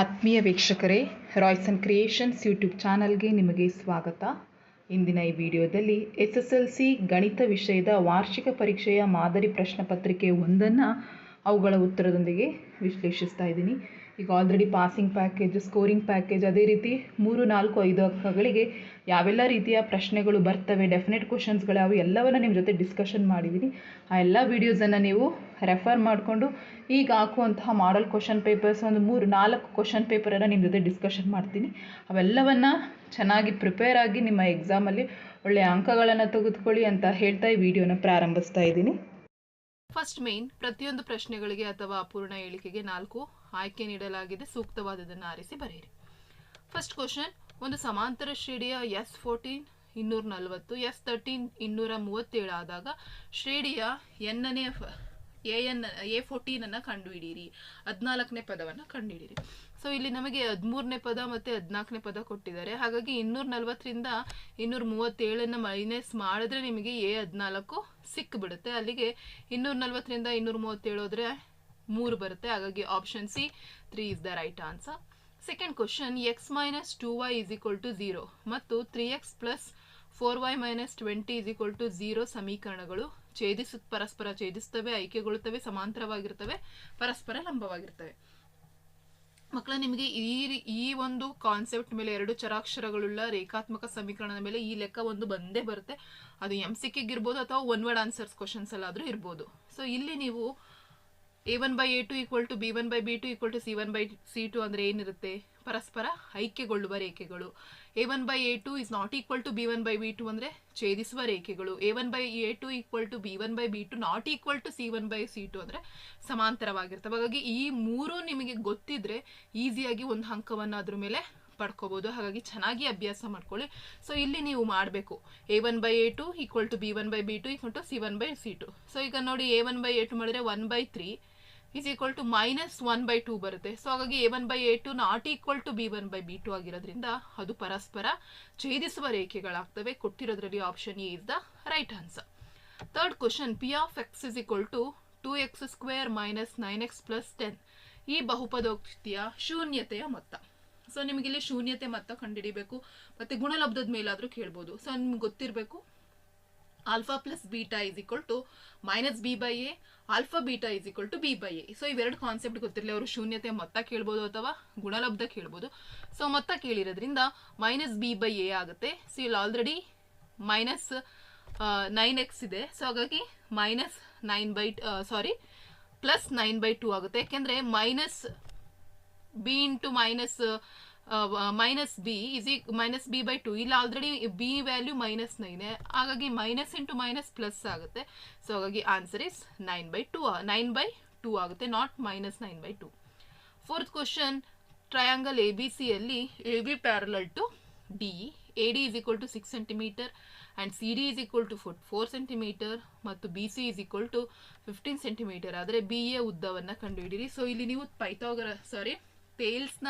ಆತ್ಮೀಯ ವೀಕ್ಷಕರೇ Royce and creations YouTube ಚಾನಲ್ಗೆ ನಿಮಗೆ ಸ್ವಾಗತ. ಇಂದಿನ ಈ ವಿಡಿಯೋದಲ್ಲಿ ಎಸ್ ಎಸ್ ಎಲ್ ಸಿ ಗಣಿತ ವಿಷಯದ ವಾರ್ಷಿಕ ಪರೀಕ್ಷೆಯ ಮಾದರಿ ಪ್ರಶ್ನೆ ಪತ್ರಿಕೆ ಒಂದನ್ನು ಅವುಗಳ ಉತ್ತರದೊಂದಿಗೆ ವಿಶ್ಲೇಷಿಸ್ತಾ ಇದ್ದೀನಿ. ಈಗ already passing package scoring package ಅದೇ ರೀತಿ ಮೂರು, ನಾಲ್ಕು, ಐದು ಅಂಕಗಳಿಗೆ ಯಾವೆಲ್ಲ ರೀತಿಯ ಪ್ರಶ್ನೆಗಳು ಬರ್ತವೆ ಡೆಫಿನೆಟ್ ಕ್ವಶನ್ಸ್ಗಳು ಯಾವ ಎಲ್ಲವನ್ನು ನಿಮ್ಮ ಜೊತೆ ಡಿಸ್ಕಷನ್ ಮಾಡಿದ್ದೀನಿ ಆ ಎಲ್ಲ ವೀಡಿಯೋಸನ್ನು ನೀವು ರೆಫರ್ ಮಾಡಿಕೊಂಡು ಈಗ ಹಾಕುವಂತಹ ಮಾಡಲ್ ಕ್ವಶನ್ ಪೇಪರ್ಸ್ ಒಂದು ಮೂರು, ನಾಲ್ಕು ಕ್ವಶನ್ ಪೇಪರನ್ನು ನಿಮ್ಮ ಜೊತೆ ಡಿಸ್ಕಷನ್ ಮಾಡ್ತೀನಿ. ಅವೆಲ್ಲವನ್ನು ಚೆನ್ನಾಗಿ ಪ್ರಿಪೇರ್ ಆಗಿ ನಿಮ್ಮ ಎಕ್ಸಾಮಲ್ಲಿ ಒಳ್ಳೆಯ ಅಂಕಗಳನ್ನು ತೆಗೆದುಕೊಳ್ಳಿ ಅಂತ ಹೇಳ್ತಾ ಈ ವಿಡಿಯೋನ ಪ್ರಾರಂಭಿಸ್ತಾ ಇದ್ದೀನಿ. ಫಸ್ಟ್ ಮೇನ್ ಪ್ರತಿಯೊಂದು ಪ್ರಶ್ನೆಗಳಿಗೆ ಅಥವಾ ಅಪೂರ್ಣ ಹೇಳಿಕೆಗೆ ನಾಲ್ಕು ಆಯ್ಕೆ ನೀಡಲಾಗಿದೆ. ಸೂಕ್ತವಾದದನ್ನು ಆರಿಸಿ ಬರೆಯಿರಿ. ಫಸ್ಟ್ ಕ್ವಶನ್ ಒಂದು ಸಮಾಂತರ ಶ್ರೇಣಿಯ ಎಸ್ ಫೋರ್ಟೀನ್ ಇನ್ನೂರ ನಲವತ್ತು ಎಸ್ ತರ್ಟೀನ್ ಇನ್ನೂರ ಮೂವತ್ತೇಳು ಆದಾಗ ಶ್ರೇಣಿಯ ಎನ್ನನೇ ಎ ಎನ್ ಎ ಫೋರ್ಟೀನನ್ನು ಕಂಡುಹಿಡಿಯಿರಿ ಹದಿನಾಲ್ಕನೇ ಪದವನ್ನು ಕಂಡುಹಿಡಿಯಿರಿ ಸೊ ಇಲ್ಲಿ ನಮಗೆ ಹದಿಮೂರನೇ ಪದ ಮತ್ತು ಹದಿನಾಲ್ಕನೇ ಪದ ಕೊಟ್ಟಿದ್ದಾರೆ. ಹಾಗಾಗಿ ಇನ್ನೂರ ನಲ್ವತ್ತರಿಂದ ಇನ್ನೂರ ಮೂವತ್ತೇಳನ್ನು ಮೈನಸ್ ಮಾಡಿದ್ರೆ ನಿಮಗೆ ಎ ಹದಿನಾಲ್ಕು ಸಿಕ್ಕಿಬಿಡುತ್ತೆ ಅಲ್ಲಿಗೆ ಇನ್ನೂರ ನಲ್ವತ್ತರಿಂದ ಇನ್ನೂರ ಮೂವತ್ತೇಳು ಹೋದರೆ ಮೂರು ಬರುತ್ತೆ. ಹಾಗಾಗಿ option C three is the right answer second question X minus two Y is equal to zero ಮತ್ತು three X plus four Y minus twenty is equal to zero ಸಮೀಕರಣಗಳು. ಛೇದಿಸ ಪರಸ್ಪರ ಛೇದಿಸ್ತವೆ, ಐಕ್ಯಗೊಳ್ಳುತ್ತವೆ, ಸಮಾಂತರವಾಗಿರ್ತವೆ, ಪರಸ್ಪರ ಲಂಬವಾಗಿರ್ತವೆ. ಮಕ್ಕಳ, ನಿಮಗೆ ಈ ಈ ಒಂದು ಕಾನ್ಸೆಪ್ಟ್ ಮೇಲೆ ಎರಡು ಚರಾಕ್ಷರಗಳುಳ್ಳ ರೇಖಾತ್ಮಕ ಸಮೀಕರಣದ ಮೇಲೆ ಈ ಲೆಕ್ಕ ಒಂದು ಬಂದೇ ಬರುತ್ತೆ. ಅದು ಎಂ ಇರ್ಬೋದು ಅಥವಾ ಒನ್ ವರ್ಡ್ ಆನ್ಸರ್ಸ್ ಕ್ವಶನ್ಸ್ ಎಲ್ಲಾದರೂ ಇರ್ಬೋದು. ಸೊ ಇಲ್ಲಿ ನೀವು A one by A two equal to B one by B two equal to C one by C two ಅಂದರೆ ಏನಿರುತ್ತೆ? ಪರಸ್ಪರ ಐಕ್ಯಗೊಳ್ಳುವ ರೇಖೆಗಳು A one by A two is not equal to B one by B two ಅಂದರೆ ಛೇದಿಸುವ ರೇಖೆಗಳು A one by A two equal to B one by B two not equal to C one by C two ಅಂದರೆ ಸಮಾಂತರವಾಗಿರ್ತವೆ ಹಾಗಾಗಿ ಈ ಮೂರು ನಿಮಗೆ ಗೊತ್ತಿದ್ರೆ ಈಸಿಯಾಗಿ ಒಂದು ಅಂಕವನ್ನು ಅದ್ರ ಮೇಲೆ ಪಡ್ಕೋಬೋದು ಹಾಗಾಗಿ ಚೆನ್ನಾಗಿ ಅಭ್ಯಾಸ ಮಾಡ್ಕೊಳ್ಳಿ ಸೊ ಇಲ್ಲಿ ನೀವು ಮಾಡಬೇಕು A one by A two equal to B one by B two equal to C one by C two so ಈಗ ನೋಡಿ A one by A two ಮಾಡಿದ್ರೆ one by three is equal to minus one by two ಬರುತ್ತೆ. So ಹಾಗಾಗಿ A one by A two not equal to B one by B two ಆಗಿರೋದ್ರಿಂದ ಅದು ಪರಸ್ಪರ ಛೇದಿಸುವ ರೇಖೆಗಳಾಗ್ತವೆ. ಕೊಟ್ಟಿರೋದ್ರಲ್ಲಿ option A is the right answer third question P of X is equal to two X square minus nine X plus ten ಈ ಬಹುಪದೋಕ್ತಿಯ ಶೂನ್ಯತೆಯ ಮೊತ್ತ. So ನಿಮಗೆ ಇಲ್ಲಿ ಶೂನ್ಯತೆ ಮೊತ್ತ ಕಂಡುಹಿಡಿಬೇಕು. ಮತ್ತೆ ಗುಣಲಬ್ಧದ ಮೇಲಾದರೂ ಕೇಳ್ಬೋದು. ಸೊ ನಿಮ್ಗೆ ಗೊತ್ತಿರಬೇಕು. Alpha plus beta is equal to minus B by A alpha beta is equal to B by A so ಇವೆರಡು ಕಾನ್ಸೆಪ್ಟ್ ಗೊತ್ತಿರಲಿ, ಅವರು ಶೂನ್ಯತೆ ಮೊತ್ತ ಕೇಳ್ಬೋದು ಅಥವಾ ಗುಣಲಬ್ಧ ಕೇಳ್ಬೋದು. ಸೊ ಮೊತ್ತ ಕೇಳಿರೋದ್ರಿಂದ ಮೈನಸ್ ಬಿ ಬೈ ಎ ಆಗುತ್ತೆ. ಸೊ ಇಲ್ಲಿ ಆಲ್ರೆಡಿ ಮೈನಸ್ ನೈನ್ ಎಕ್ಸ್ ಇದೆ. ಸೊ ಹಾಗಾಗಿ minus nine by sorry plus nine by two ಆಗುತ್ತೆ. ಯಾಕೆಂದರೆ minus B into minus minus B is ಈ ಮೈನಸ್ ಬಿ ಬೈ ಟು ಇಲ್ಲಿ already B value minus nine ಹಾಗಾಗಿ minus into minus plus ಆಗುತ್ತೆ. So ಹಾಗಾಗಿ answer is nine by two nine by two ಆಗುತ್ತೆ not minus nine by two fourth question triangle A B ಸಿಯಲ್ಲಿ A B parallel to D A D is equal to six centimetre and C D is equal to four four centimetre ಮತ್ತು B C is equal to fifteen centimetre ಆದರೆ B A ಉದ್ದವನ್ನು ಕಂಡುಹಿಡಿಯಿರಿ. So ಇಲ್ಲಿ ನೀವು ಪೈಥಾಗರ ಸಾರಿ ಟೇಲ್ಸ್ನ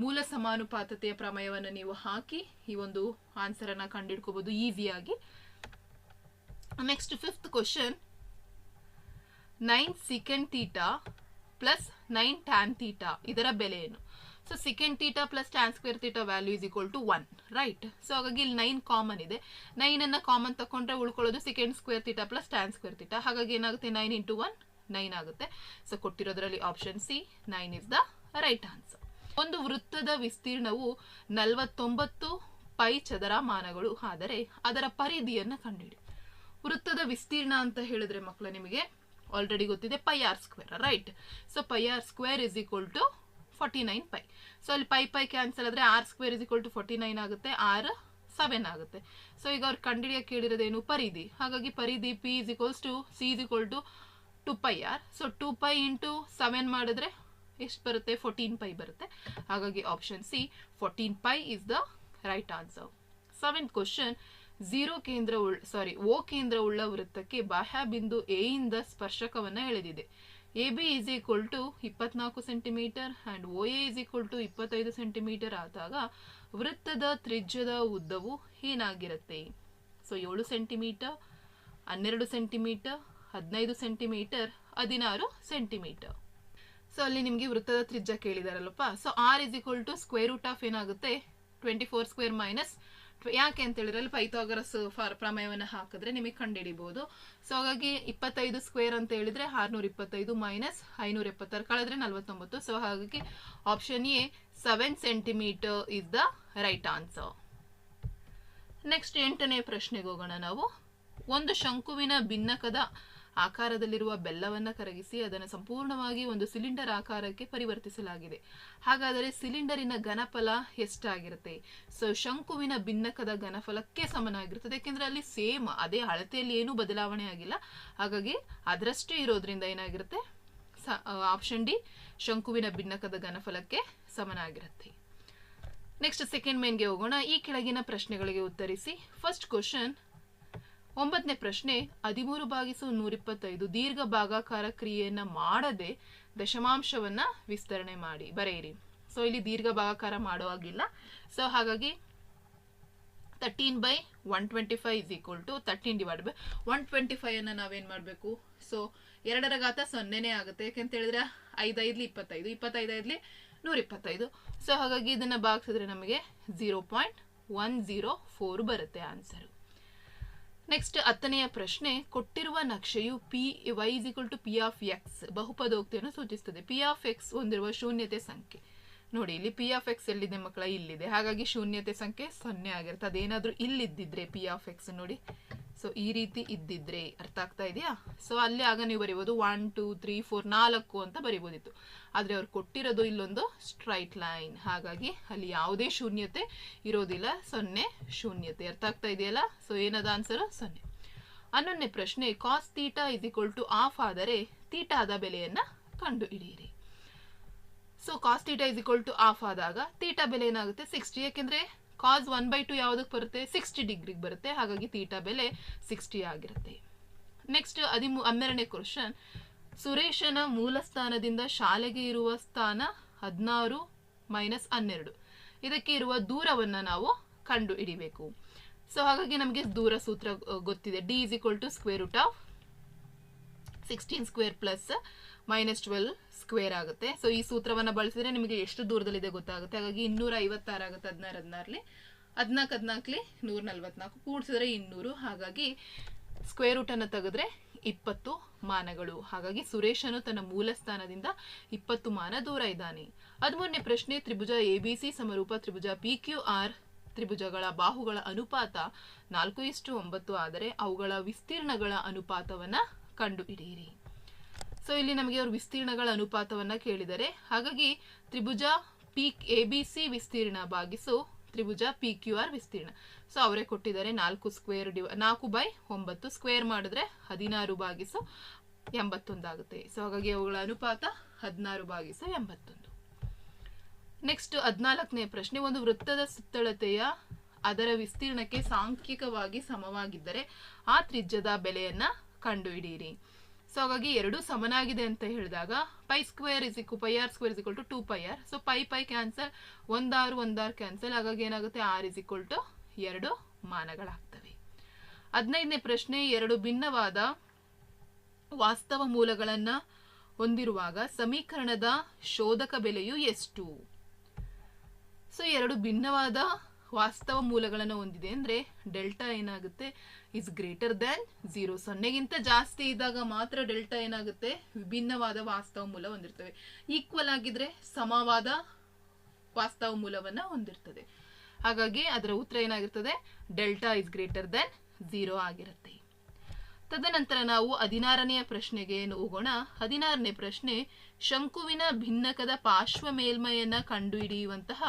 ಮೂಲ ಸಮಾನುಪಾತತೆಯ ಪ್ರಮೇಯವನ್ನು ನೀವು ಹಾಕಿ ಈ ಒಂದು ಆನ್ಸರನ್ನು ಕಂಡುಹಿಡ್ಕೋಬಹುದು ಈಸಿಯಾಗಿ next fifth question nine second theta plus nine tan theta ಇದರ ಬೆಲೆ ಏನು? So second theta plus tan square theta value is equal to one right so ಹಾಗಾಗಿ ಇಲ್ಲಿ ನೈನ್ ಕಾಮನ್ ಇದೆ. ನೈನನ್ನು ಕಾಮನ್ ತಗೊಂಡ್ರೆ ಉಳ್ಕೊಳ್ಳೋದು second square theta plus tan square theta ಹಾಗಾಗಿ ಏನಾಗುತ್ತೆ? ನೈನ್ ಇಂಟು ಒನ್ ನೈನ್ ಆಗುತ್ತೆ. So ಕೊಟ್ಟಿರೋದ್ರಲ್ಲಿ option C nine is the right answer ಒಂದು ವೃತ್ತದ ವಿಸ್ತೀರ್ಣವು ನಲವತ್ತೊಂಬತ್ತು ಪೈ ಚದರ ಮಾನಗಳು ಆದರೆ ಅದರ ಪರಿಧಿಯನ್ನು ಕಂಡುಹಿಡಿ. ವೃತ್ತದ ವಿಸ್ತೀರ್ಣ ಅಂತ ಹೇಳಿದ್ರೆ ಮಕ್ಕಳ ನಿಮಗೆ ಆಲ್ರೆಡಿ ಗೊತ್ತಿದೆ pi r square right so pi r square is equal to forty nine pi. So ಅಲ್ಲಿ ಪೈ ಪೈ ಕ್ಯಾನ್ಸಲ್ ಆದರೆ r square is equal to forty nine ಆಗುತ್ತೆ, ಆರ್ ಸೆವೆನ್ ಆಗುತ್ತೆ. ಸೊ ಈಗ ಅವ್ರು ಕಂಡುಹಿಡಿಯಕ್ಕೆ ಕೇಳಿರೋದೇನು ಪರಿಧಿ? ಹಾಗಾಗಿ ಪರಿಧಿ P is equals to C is equal to two pi r so two pi into seven ಮಾಡಿದ್ರೆ ಎಷ್ಟು ಬರುತ್ತೆ? ಫೋರ್ಟೀನ್ ಪೈ ಬರುತ್ತೆ. ಹಾಗಾಗಿ option C fourteen pi is the right answer seventh question zero ಕೇಂದ್ರ ಉಳ್ ಸಾರಿ ಓ ಕೇಂದ್ರ ಉಳ್ಳ ವೃತ್ತಕ್ಕೆ ಬಾಹ್ಯ ಬಿಂದು ಎ ಇಂದ ಸ್ಪರ್ಶಕವನ್ನು ಎಳೆದಿದೆ. A B is equal to ಇಪ್ಪತ್ನಾಲ್ಕು centimetre and O A is equal to ಇಪ್ಪತ್ತೈದು ಸೆಂಟಿಮೀಟರ್ ಆದಾಗ ವೃತ್ತದ ತ್ರಿಜ್ಯದ ಉದ್ದವು ಏನಾಗಿರುತ್ತೆ? ಸೊ ಏಳು ಸೆಂಟಿಮೀಟರ್ ಹನ್ನೆರಡು ಸೆಂಟಿಮೀಟರ್ ಹದಿನೈದು ಸೆಂಟಿಮೀಟರ್ ಹದಿನಾರು ಸೆಂಟಿಮೀಟರ್ ಸೊ ಅಲ್ಲಿ ನಿಮಗೆ ವೃತ್ತದ ತ್ರಿಜ್ಯ ಕೇಳಿದಾರಲ್ಲಪ್ಪ. So r is equal to square root of ಏನಾಗುತ್ತೆ? ಟ್ವೆಂಟಿ ಫೋರ್ ಸ್ಕ್ವೇರ್ ಮೈನಸ್ ಯಾಕೆ ಅಂತ ಹೇಳಿದ್ರೆ ಅಲ್ಲಿ ಪೈಥಾಗರಸ್ ಫಾರ್ ಪ್ರಮೇಯವನ್ನು ಹಾಕಿದ್ರೆ ನಿಮಗೆ ಕಂಡುಹಿಡಿಬಹುದು ಸೊ ಹಾಗಾಗಿ ಇಪ್ಪತ್ತೈದು ಸ್ಕ್ವೇರ್ ಅಂತ ಹೇಳಿದ್ರೆ ಆರ್ನೂರ ಇಪ್ಪತ್ತೈದು ಮೈನಸ್ ಐನೂರ ಎಪ್ಪತ್ತಾರು ಕಳೆದ್ರೆ ನಲ್ವತ್ತೊಂಬತ್ತು. ಸೊ ಹಾಗಾಗಿ option A seven centimetre is the right answer next ಎಂಟನೇ ಪ್ರಶ್ನೆಗೆ ಹೋಗೋಣ ನಾವು. ಒಂದು ಶಂಕುವಿನ ಭಿನ್ನಕದ ಆಕಾರದಲ್ಲಿರುವ ಬೆಲ್ಲವನ್ನು ಕರಗಿಸಿ ಅದನ್ನು ಸಂಪೂರ್ಣವಾಗಿ ಒಂದು ಸಿಲಿಂಡರ್ ಆಕಾರಕ್ಕೆ ಪರಿವರ್ತಿಸಲಾಗಿದೆ. ಹಾಗಾದರೆ ಸಿಲಿಂಡರಿನ ಘನಫಲ ಎಷ್ಟಾಗಿರುತ್ತೆ? ಸೊ ಶಂಕುವಿನ ಭಿನ್ನಕದ ಘನಫಲಕ್ಕೆ ಸಮನಾಗಿರುತ್ತದೆ. ಯಾಕೆಂದ್ರೆ ಅಲ್ಲಿ ಸೇಮ್ ಅದೇ ಅಳತೆಯಲ್ಲಿ ಏನೂ ಬದಲಾವಣೆ ಆಗಿಲ್ಲ. ಹಾಗಾಗಿ ಅದರಷ್ಟೇ ಇರೋದ್ರಿಂದ ಏನಾಗಿರುತ್ತೆ? ಆಪ್ಷನ್ ಡಿ ಶಂಕುವಿನ ಭಿನ್ನಕದ ಘನಫಲಕ್ಕೆ ಸಮನಾಗಿರುತ್ತೆ. ನೆಕ್ಸ್ಟ್ ಸೆಕೆಂಡ್ ಮೇನ್ಗೆ ಹೋಗೋಣ. ಈ ಕೆಳಗಿನ ಪ್ರಶ್ನೆಗಳಿಗೆ ಉತ್ತರಿಸಿ. ಫಸ್ಟ್ ಕ್ವಶನ್ ಒಂಬತ್ತನೇ ಪ್ರಶ್ನೆ, ಹದಿಮೂರು ಭಾಗಿಸು ನೂರಿಪ್ಪತ್ತೈದು ದೀರ್ಘ ಭಾಗಾಕಾರ ಕ್ರಿಯೆಯನ್ನು ಮಾಡದೆ ದಶಮಾಂಶವನ್ನ ವಿಸ್ತರಣೆ ಮಾಡಿ. ಬರೆಯಿರಿ. ಸೊ ಇಲ್ಲಿ ದೀರ್ಘ ಭಾಗಾಕಾರ ಮಾಡುವಾಗಿಲ್ಲ ಸೊ ಹಾಗಾಗಿ thirteen by one twenty five is equal to thirteen divide by one twenty five ನಾವೇನು ಮಾಡಬೇಕು? ಸೊ ಎರಡರ ಘಾತ ಸೊನ್ನೆನೇ ಆಗುತ್ತೆ. ಯಾಕೆಂತ ಹೇಳಿದ್ರೆ ಐದೈದ್ಲಿ ಇಪ್ಪತ್ತೈದು, ಇಪ್ಪತ್ತೈದೈದ್ಲಿ ನೂರಿಪ್ಪತ್ತೈದು. ಸೊ ಹಾಗಾಗಿ ಇದನ್ನು ಭಾಗಿಸಿದ್ರೆ ನಮಗೆ zero point one zero four ಬರುತ್ತೆ ಆನ್ಸರು ನೆಕ್ಸ್ಟ್ ಹತ್ತನೆಯ ಪ್ರಶ್ನೆ, ಕೊಟ್ಟಿರುವ ನಕ್ಷೆಯು p y is equal to p of x ಬಹುಪದೋಕ್ತಿಯನ್ನು ಸೂಚಿಸುತ್ತದೆ ಪಿ ಆಫ್ ಎಕ್ಸ್ ಹೊಂದಿರುವ ಶೂನ್ಯತೆ ಸಂಖ್ಯೆ. ನೋಡಿ, ಇಲ್ಲಿ ಪಿ ಆಫ್ ಎಕ್ಸ್ ಎಲ್ಲಿದೆ ಮಕ್ಕಳ? ಇಲ್ಲಿದೆ. ಹಾಗಾಗಿ ಶೂನ್ಯತೆ ಸಂಖ್ಯೆ ಸೊನ್ನೆ ಆಗಿರುತ್ತೆ. ಅದೇನಾದ್ರೂ ಇಲ್ಲಿದ್ದಿದ್ರೆ ಪಿ ಆಫ್ ಎಕ್ಸ್ ನೋಡಿ. ಸೊ ಈ ರೀತಿ ಇದ್ದಿದ್ರೆ ಅರ್ಥ ಆಗ್ತಾ ಇದೆಯಾ? ಸೊ ಅಲ್ಲಿ ಆಗ ನೀವು ಬರಿಬೋದು ಒನ್ ಟೂ ತ್ರೀ ಫೋರ್ ನಾಲ್ಕು ಅಂತ ಬರಿಬೋದಿತ್ತು. ಆದರೆ ಅವ್ರು ಕೊಟ್ಟಿರೋದು ಇಲ್ಲೊಂದು ಸ್ಟ್ರೈಟ್ ಲೈನ್ ಹಾಗಾಗಿ ಅಲ್ಲಿ ಯಾವುದೇ ಶೂನ್ಯತೆ ಇರೋದಿಲ್ಲ. ಸೊನ್ನೆ ಶೂನ್ಯತೆ. ಅರ್ಥ ಆಗ್ತಾ ಇದೆಯಲ್ಲ? ಸೊ ಏನದ ಆನ್ಸರು ಸೊನ್ನೆ. ಹನ್ನೊಂದನೇ ಪ್ರಶ್ನೆ cos theta is equal to half ಆದರೆ ತೀಟಾದ ಬೆಲೆಯನ್ನು ಕಂಡು ಹಿಡಿಯಿರಿ so cos theta is equal to half ಆದಾಗ ತೀಟಾ ಬೆಲೆ ಏನಾಗುತ್ತೆ? ಸಿಕ್ಸ್ಟಿ ಯಾಕೆಂದ್ರೆ ಕಾಸ್ ಒನ್ ಬೈ ಟು ಯಾವುದಕ್ಕೆ ಬರುತ್ತೆ? ಸಿಕ್ಸ್ಟಿ ಡಿಗ್ರಿಗೆ ಬರುತ್ತೆ. ಹಾಗಾಗಿ ತೀಟಾ ಬೆಲೆ ಸಿಕ್ಸ್ಟಿ ಆಗಿರುತ್ತೆ. ನೆಕ್ಸ್ಟ್ ಹದಿಮೂ ಹನ್ನೆರಡನೇ ಕ್ವಶನ್ ಸುರೇಶನ ಮೂಲ ಸ್ಥಾನದಿಂದ ಶಾಲೆಗೆ ಇರುವ ಸ್ಥಾನ ಹದಿನಾರು ಮೈನಸ್ ಹನ್ನೆರಡು. ಇದಕ್ಕೆ ಇರುವ ದೂರವನ್ನು ನಾವು ಕಂಡು ಹಿಡಿಬೇಕು ಸೊ ಹಾಗಾಗಿ ನಮಗೆ ದೂರ ಸೂತ್ರ ಗೊತ್ತಿದೆ. D is equal to square root of sixteen square plus minus twelve square ಆಗುತ್ತೆ. ಸೊ ಈ ಸೂತ್ರವನ್ನು ಬಳಸಿದ್ರೆ ನಿಮಗೆ ಎಷ್ಟು ದೂರದಲ್ಲಿದೆ ಗೊತ್ತಾಗುತ್ತೆ. ಹಾಗಾಗಿ ಇನ್ನೂರ ಐವತ್ತಾರು ಆಗುತ್ತೆ ಹದಿನಾರು ಹದಿನಾರಲ್ಲಿ ಹದಿನಾಲ್ಕು ಹದಿನಾಲ್ಕಲಿ ನೂರ ನಲ್ವತ್ನಾಲ್ಕು ಕೂಡಿಸಿದ್ರೆ ಇನ್ನೂರು. ಹಾಗಾಗಿ ಸ್ಕ್ವೇರ್ ರೂಟನ್ನು ತೆಗೆದ್ರೆ ಇಪ್ಪತ್ತು ಮಾನಗಳು. ಹಾಗಾಗಿ ಸುರೇಶನು ತನ್ನ ಮೂಲ ಸ್ಥಾನದಿಂದ ಇಪ್ಪತ್ತು ಮಾನ ದೂರ ಇದ್ದಾನೆ. ಹದಿಮೂರನೇ ಪ್ರಶ್ನೆ ತ್ರಿಭುಜ ಎ ಬಿ ಸಿ ಸಮರೂಪ ತ್ರಿಭುಜ ಪಿ ಕ್ಯೂ ಆರ್ ತ್ರಿಭುಜಗಳ ಬಾಹುಗಳ ಅನುಪಾತ ನಾಲ್ಕು ಇಷ್ಟು ಒಂಬತ್ತು. ಆದರೆ ಅವುಗಳ ವಿಸ್ತೀರ್ಣಗಳ ಅನುಪಾತವನ್ನ ಕಂಡು ಹಿಡಿಯಿರಿ ಸೊ ಇಲ್ಲಿ ನಮಗೆ ಅವರು ವಿಸ್ತೀರ್ಣಗಳ ಅನುಪಾತವನ್ನ ಕೇಳಿದರೆ, ಹಾಗಾಗಿ ತ್ರಿಭುಜ ಪಿ ಎ ಬಿ ಸಿ ವಿಸ್ತೀರ್ಣ ಭಾಗಿಸು ತ್ರಿಭುಜ ಪಿ ಕ್ಯೂ ಆರ್ ವಿಸ್ತೀರ್ಣ. ಸೊ ಅವರೇ ಕೊಟ್ಟಿದ್ದಾರೆ ನಾಲ್ಕು ಸ್ಕ್ವೇರ್ ಡಿವ ನಾಲ್ಕು ಬೈ ಒಂಬತ್ತು ಸ್ಕ್ವೇರ್ ಮಾಡಿದ್ರೆ ಹದಿನಾರು ಭಾಗಿಸು ಎಂಬತ್ತೊಂದಾಗುತ್ತೆ ಸೊ ಹಾಗಾಗಿ ಅವುಗಳ ಅನುಪಾತ ಹದಿನಾರು ಭಾಗಿಸು ಎಂಬತ್ತೊಂದು. ನೆಕ್ಸ್ಟ್ ಹದಿನಾಲ್ಕನೇ ಪ್ರಶ್ನೆ, ಒಂದು ವೃತ್ತದ ಸುತ್ತಳತೆಯ ಅದರ ವಿಸ್ತೀರ್ಣಕ್ಕೆ ಸಾಂಖ್ಯಿಕವಾಗಿ ಸಮವಾಗಿದ್ದರೆ ಆ ತ್ರಿಜ್ಯದ ಬೆಲೆಯನ್ನು ಕಂಡುಹಿಡಿಯಿರಿ. ಸೊ ಹಾಗಾಗಿ ಎರಡು ಸಮನಾಗಿದೆ ಅಂತ ಹೇಳಿದಾಗ pi square is equal pi r square is equal to two pi r so pi pi cancel ಒಂದಾರು ಒಂದಾರು ಕ್ಯಾನ್ಸಲ್ ಹಾಗಾಗಿ ಏನಾಗುತ್ತೆ? ಆರ್ ಇಸ್ ಇಕ್ವಲ್ ಟು ಎರಡು ಮಾನಗಳಾಗ್ತವೆ. ಹದಿನೈದನೇ ಪ್ರಶ್ನೆ, ಎರಡು ಭಿನ್ನವಾದ ವಾಸ್ತವ ಮೂಲಗಳನ್ನ ಹೊಂದಿರುವಾಗ ಸಮೀಕರಣದ ಶೋಧಕ ಬೆಲೆಯು ಎಷ್ಟು? ಸೊ ಎರಡು ಭಿನ್ನವಾದ ವಾಸ್ತವ ಮೂಲಗಳನ್ನು ಹೊಂದಿದೆ. ಅಂದ್ರೆ ಡೆಲ್ಟಾ ಏನಾಗುತ್ತೆ? ಇಸ್ ಗ್ರೇಟರ್ ದ್ಯಾನ್ ಝೀರೋ ಸೊನ್ನೆಗಿಂತ ಜಾಸ್ತಿ ಇದ್ದಾಗ ಮಾತ್ರ ಡೆಲ್ಟಾ ಏನಾಗುತ್ತೆ? ವಿಭಿನ್ನವಾದ ವಾಸ್ತವ ಮೂಲ ಹೊಂದಿರ್ತವೆ. ಈಕ್ವಲ್ ಆಗಿದ್ರೆ ಸಮವಾದ ವಾಸ್ತವ ಮೂಲವನ್ನು ಹೊಂದಿರ್ತದೆ. ಹಾಗಾಗಿ ಅದರ ಉತ್ತರ ಏನಾಗಿರ್ತದೆ? Delta is greater than zero ಆಗಿರುತ್ತೆ. ತದನಂತರ ನಾವು ಹದಿನಾರನೆಯ ಪ್ರಶ್ನೆಗೆ ಹೋಗೋಣ? ಹದಿನಾರನೇ ಪ್ರಶ್ನೆ, ಶಂಕುವಿನ ಭಿನ್ನಕದ ಪಾರ್ಶ್ವ ಮೇಲ್ಮೈಯನ್ನು ಕಂಡುಹಿಡಿಯುವಂತಹ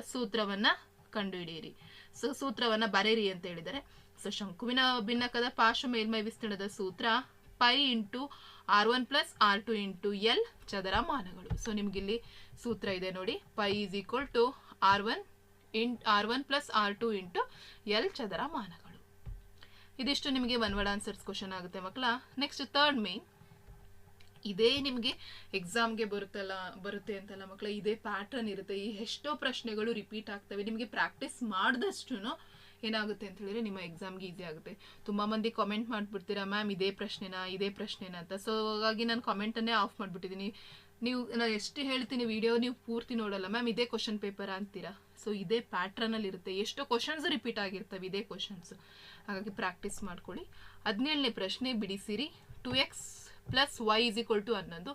ಸೂತ್ರವನ್ನು ಕಂಡುಹಿಡಿಯಿರಿ. ಸೂತ್ರವನ್ನ ಬರೆಯಿರಿ ಅಂತ ಹೇಳಿದ್ದಾರೆ. ಸೊ, ಶಂಕುವಿನ ಭಿನ್ನಕದ ಪಾರ್ಶ್ವ ಮೇಲ್ಮೈ ವಿಸ್ತೀರ್ಣದ ಸೂತ್ರ pi into r one plus r two into l ಚದರ ಮಾನಗಳು ಸೊ, ನಿಮ್ಗಿಲ್ಲಿ ಸೂತ್ರ ಇದೆ ನೋಡಿ. Pi is equal to r one in r one plus r two into l ಚದರ ಮಾನಗಳು ಇದಿಷ್ಟು ನಿಮಗೆ ಒನ್ ವರ್ಡ್ ಆನ್ಸರ್ಸ್ ಕ್ವಶನ್ ಆಗುತ್ತೆ ಮಕ್ಕಳ. ನೆಕ್ಸ್ಟ್ ಥರ್ಡ್ ಮೇನ್ ಇದೇ ನಿಮಗೆ ಎಕ್ಸಾಮ್ಗೆ ಬರುತ್ತಲ್ಲ, ಬರುತ್ತೆ ಅಂತಲ್ಲ ಮಕ್ಕಳ ಇದೇ ಪ್ಯಾಟರ್ನ್ ಇರುತ್ತೆ. ಈ ಎಷ್ಟೋ ಪ್ರಶ್ನೆಗಳು ರಿಪೀಟ್ ಆಗ್ತವೆ. ನಿಮಗೆ ಪ್ರಾಕ್ಟೀಸ್ ಮಾಡಿದಷ್ಟು ಏನಾಗುತ್ತೆ ಅಂತ ಹೇಳಿದ್ರೆ ನಿಮ್ಮ ಎಕ್ಸಾಮ್ಗೆ ಈಸಿ ಆಗುತ್ತೆ. ತುಂಬ ಮಂದಿ ಕಾಮೆಂಟ್ ಮಾಡಿಬಿಡ್ತೀರಾ, ಮ್ಯಾಮ್, ಇದೇ ಪ್ರಶ್ನೆನಾ ಇದೇ ಪ್ರಶ್ನೆನಾ ಅಂತ? ಸೊ ಹಾಗಾಗಿ ನಾನು ಕಾಮೆಂಟನ್ನೇ ಆಫ್ ಮಾಡಿಬಿಟ್ಟಿದ್ದೀನಿ ನೀವು, ನಾನು ಎಷ್ಟು ಹೇಳ್ತೀನಿ ವಿಡಿಯೋ ನೀವು ಪೂರ್ತಿ ನೋಡಲ್ಲ. ಮ್ಯಾಮ್, ಇದೇ ಕ್ವಶನ್ ಪೇಪರ್ ಅಂತೀರಾ? ಸೊ ಇದೇ ಪ್ಯಾಟ್ರನಲ್ಲಿ ಇರುತ್ತೆ. ಎಷ್ಟೋ ಕ್ವಶನ್ಸ್ ರಿಪೀಟ್ ಆಗಿರ್ತವೆ ಇದೇ ಕ್ವಶನ್ಸ್ ಹಾಗಾಗಿ ಪ್ರಾಕ್ಟೀಸ್ ಮಾಡ್ಕೊಳ್ಳಿ. ಹದಿನೇಳನೇ ಪ್ರಶ್ನೆ ಬಿಡಿಸಿರಿ two x plus y is equal to ಹನ್ನೊಂದು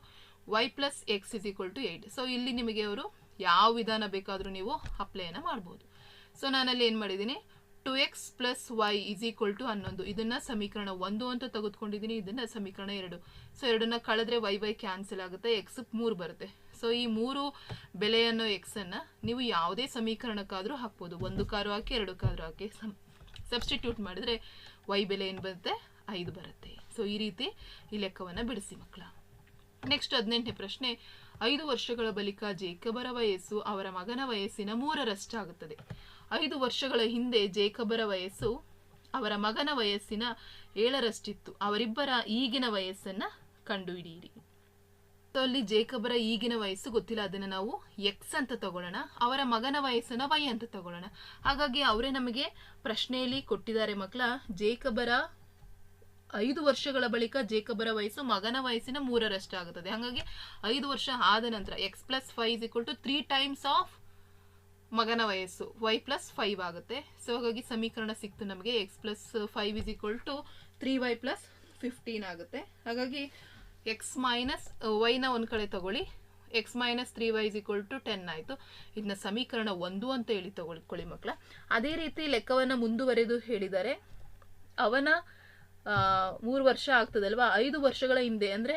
y plus x is equal to eight so ಇಲ್ಲಿ ನಿಮಗೆ ಅವರು ಯಾವ ವಿಧಾನ ಬೇಕಾದರೂ ನೀವು ಅಪ್ಲೈನ ಮಾಡ್ಬೋದು. ಸೊ ನಾನಲ್ಲಿ ಏನು ಮಾಡಿದ್ದೀನಿ? Two x plus y is equal to ಹನ್ನೊಂದು. ಇದನ್ನು ಸಮೀಕರಣ ಒಂದು ಅಂತ ತೆಗೆದುಕೊಂಡಿದ್ದೀನಿ. ಇದನ್ನು ಸಮೀಕರಣ ಎರಡು. ಸೊ ಎರಡನ್ನ ಕಳೆದ್ರೆ ವೈ ವೈ ಕ್ಯಾನ್ಸಲ್ ಆಗುತ್ತೆ. ಎಕ್ಸ್ ಮೂರು ಬರುತ್ತೆ. ಸೊ ಈ ಮೂರು ಬೆಲೆಯನ್ನು ಎಕ್ಸನ್ನು ನೀವು ಯಾವುದೇ ಸಮೀಕರಣಕ್ಕಾದರೂ ಹಾಕ್ಬೋದು. ಒಂದು ಕಾರು ಹಾಕಿ, ಎರಡು ಕಾರು ಹಾಕಿ. ಸಬ್ಸ್ಟಿಟ್ಯೂಟ್ ಮಾಡಿದ್ರೆ ವೈ ಬೆಲೆ ಏನು ಬರುತ್ತೆ? ಐದು ಬರುತ್ತೆ. ಸೊ ಈ ರೀತಿ ಈ ಲೆಕ್ಕವನ್ನು ಬಿಡಿಸಿ ಮಕ್ಕಳ. ನೆಕ್ಸ್ಟ್ ಹದಿನೆಂಟನೇ ಪ್ರಶ್ನೆ, ಐದು ವರ್ಷಗಳ ಬಳಿಕ ಜೇಕಬರ ವಯಸ್ಸು ಅವರ ಮಗನ ವಯಸ್ಸಿನ ಮೂರರಷ್ಟಾಗುತ್ತದೆ. ಐದು ವರ್ಷಗಳ ಹಿಂದೆ ಜೇಕಬರ ವಯಸ್ಸು ಅವರ ಮಗನ ವಯಸ್ಸಿನ ಏಳರಷ್ಟಿತ್ತು. ಅವರಿಬ್ಬರ ಈಗಿನ ವಯಸ್ಸನ್ನು ಕಂಡುಹಿಡಿಯಿರಿ. ಸೊ ಅಲ್ಲಿ ಜೇಕಬರ ಈಗಿನ ವಯಸ್ಸು ಗೊತ್ತಿಲ್ಲ, ಅದನ್ನ ನಾವು ಎಕ್ಸ್ ಅಂತ ತಗೊಳ್ಳೋಣ, ಅವರ ಮಗನ ವಯಸ್ಸನ್ನು ವೈ ಅಂತ ತಗೊಳ್ಳೋಣ. ಹಾಗಾಗಿ ಅವರೇ ನಮಗೆ ಪ್ರಶ್ನೆಯಲ್ಲಿ ಕೊಟ್ಟಿದ್ದಾರೆ ಮಕ್ಕಳ, ಜೇಕಬರ ಐದು ವರ್ಷಗಳ ಬಳಿಕ ಜೇಕಬರ ವಯಸ್ಸು ಮಗನ ವಯಸ್ಸಿನ ಮೂರರಷ್ಟಾಗುತ್ತದೆ. ಹಾಗಾಗಿ ಐದು ವರ್ಷ ಆದ ನಂತರ x plus five is equal to three times of ಮಗನ ವಯಸ್ಸು ವೈ ಪ್ಲಸ್ ಫೈವ್ ಆಗುತ್ತೆ. ಸೊ ಹಾಗಾಗಿ ಸಮೀಕರಣ ಸಿಕ್ತು ನಮಗೆ. X plus five is equal to three y plus fifteen ಆಗುತ್ತೆ. ಹಾಗಾಗಿ ಎಕ್ಸ್ ಮೈನಸ್ ವೈನ ಒಂದು ಕಡೆ ತಗೊಳ್ಳಿ. X minus three y is equal to ten ಆಯಿತು. ಇದನ್ನ ಸಮೀಕರಣ ಒಂದು ಅಂತ ಹೇಳಿ ತಗೊಳ್ಕೊಳ್ಳಿ ಮಕ್ಕಳ ಅದೇ ರೀತಿ ಲೆಕ್ಕವನ್ನು ಮುಂದುವರೆದು ಹೇಳಿದ್ದಾರೆ ಅವನ ಮೂರು ವರ್ಷ ಆಗ್ತದಲ್ವಾ? ಐದು ವರ್ಷಗಳ ಹಿಂದೆ, ಅಂದರೆ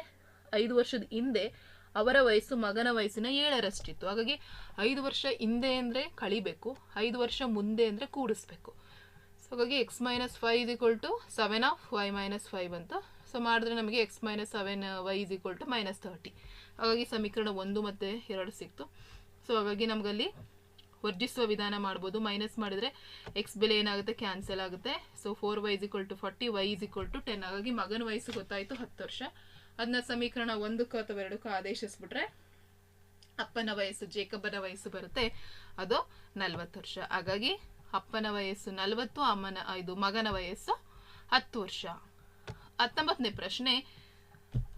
ಐದು ವರ್ಷದ ಹಿಂದೆ ಅವರ ವಯಸ್ಸು ಮಗನ ವಯಸ್ಸಿನ ಏಳರಷ್ಟಿತ್ತು. ಹಾಗಾಗಿ ಐದು ವರ್ಷ ಹಿಂದೆ ಅಂದರೆ ಕಳಿಬೇಕು, ಐದು ವರ್ಷ ಮುಂದೆ ಅಂದರೆ ಕೂಡಿಸ್ಬೇಕು. ಸೊ ಹಾಗಾಗಿ x minus five is equal to seven of y minus five ಅಂತ. ಸೊ ಮಾಡಿದ್ರೆ ನಮಗೆ x minus seven y is equal to minus thirty ಹಾಗಾಗಿ ಸಮೀಕರಣ ಒಂದು ಮತ್ತು ಎರಡು ಸಿಕ್ತು. ಸೊ ಹಾಗಾಗಿ ನಮಗಲ್ಲಿ ವರ್ಜಿಸುವ ವಿಧಾನ ಮಾಡ್ಬೋದು. ಮೈನಸ್ ಮಾಡಿದರೆ ಎಕ್ಸ್ ಬೆಲೆ ಏನಾಗುತ್ತೆ? ಕ್ಯಾನ್ಸಲ್ ಆಗುತ್ತೆ. So four y equal to forty y is equal to ten ಹಾಗಾಗಿ ಮಗನ ವಯಸ್ಸು ಗೊತ್ತಾಯಿತು ಹತ್ತು ವರ್ಷ. ಅದನ್ನ ಸಮೀಕರಣ ಒಂದಕ್ಕೂ ಅಥವಾ ಎರಡಕ್ಕೂ ಆದೇಶಿಸ್ಬಿಟ್ರೆ ಅಪ್ಪನ ವಯಸ್ಸು, ಜೇಕಬ್ಬನ ವಯಸ್ಸು ಬರುತ್ತೆ. ಅದು ನಲ್ವತ್ತು ವರ್ಷ. ಹಾಗಾಗಿ ಅಪ್ಪನ ವಯಸ್ಸು ನಲವತ್ತು, ಅಮ್ಮನ, ಇದು ಮಗನ ವಯಸ್ಸು ಹತ್ತು ವರ್ಷ. ಹತ್ತೊಂಬತ್ತನೇ ಪ್ರಶ್ನೆ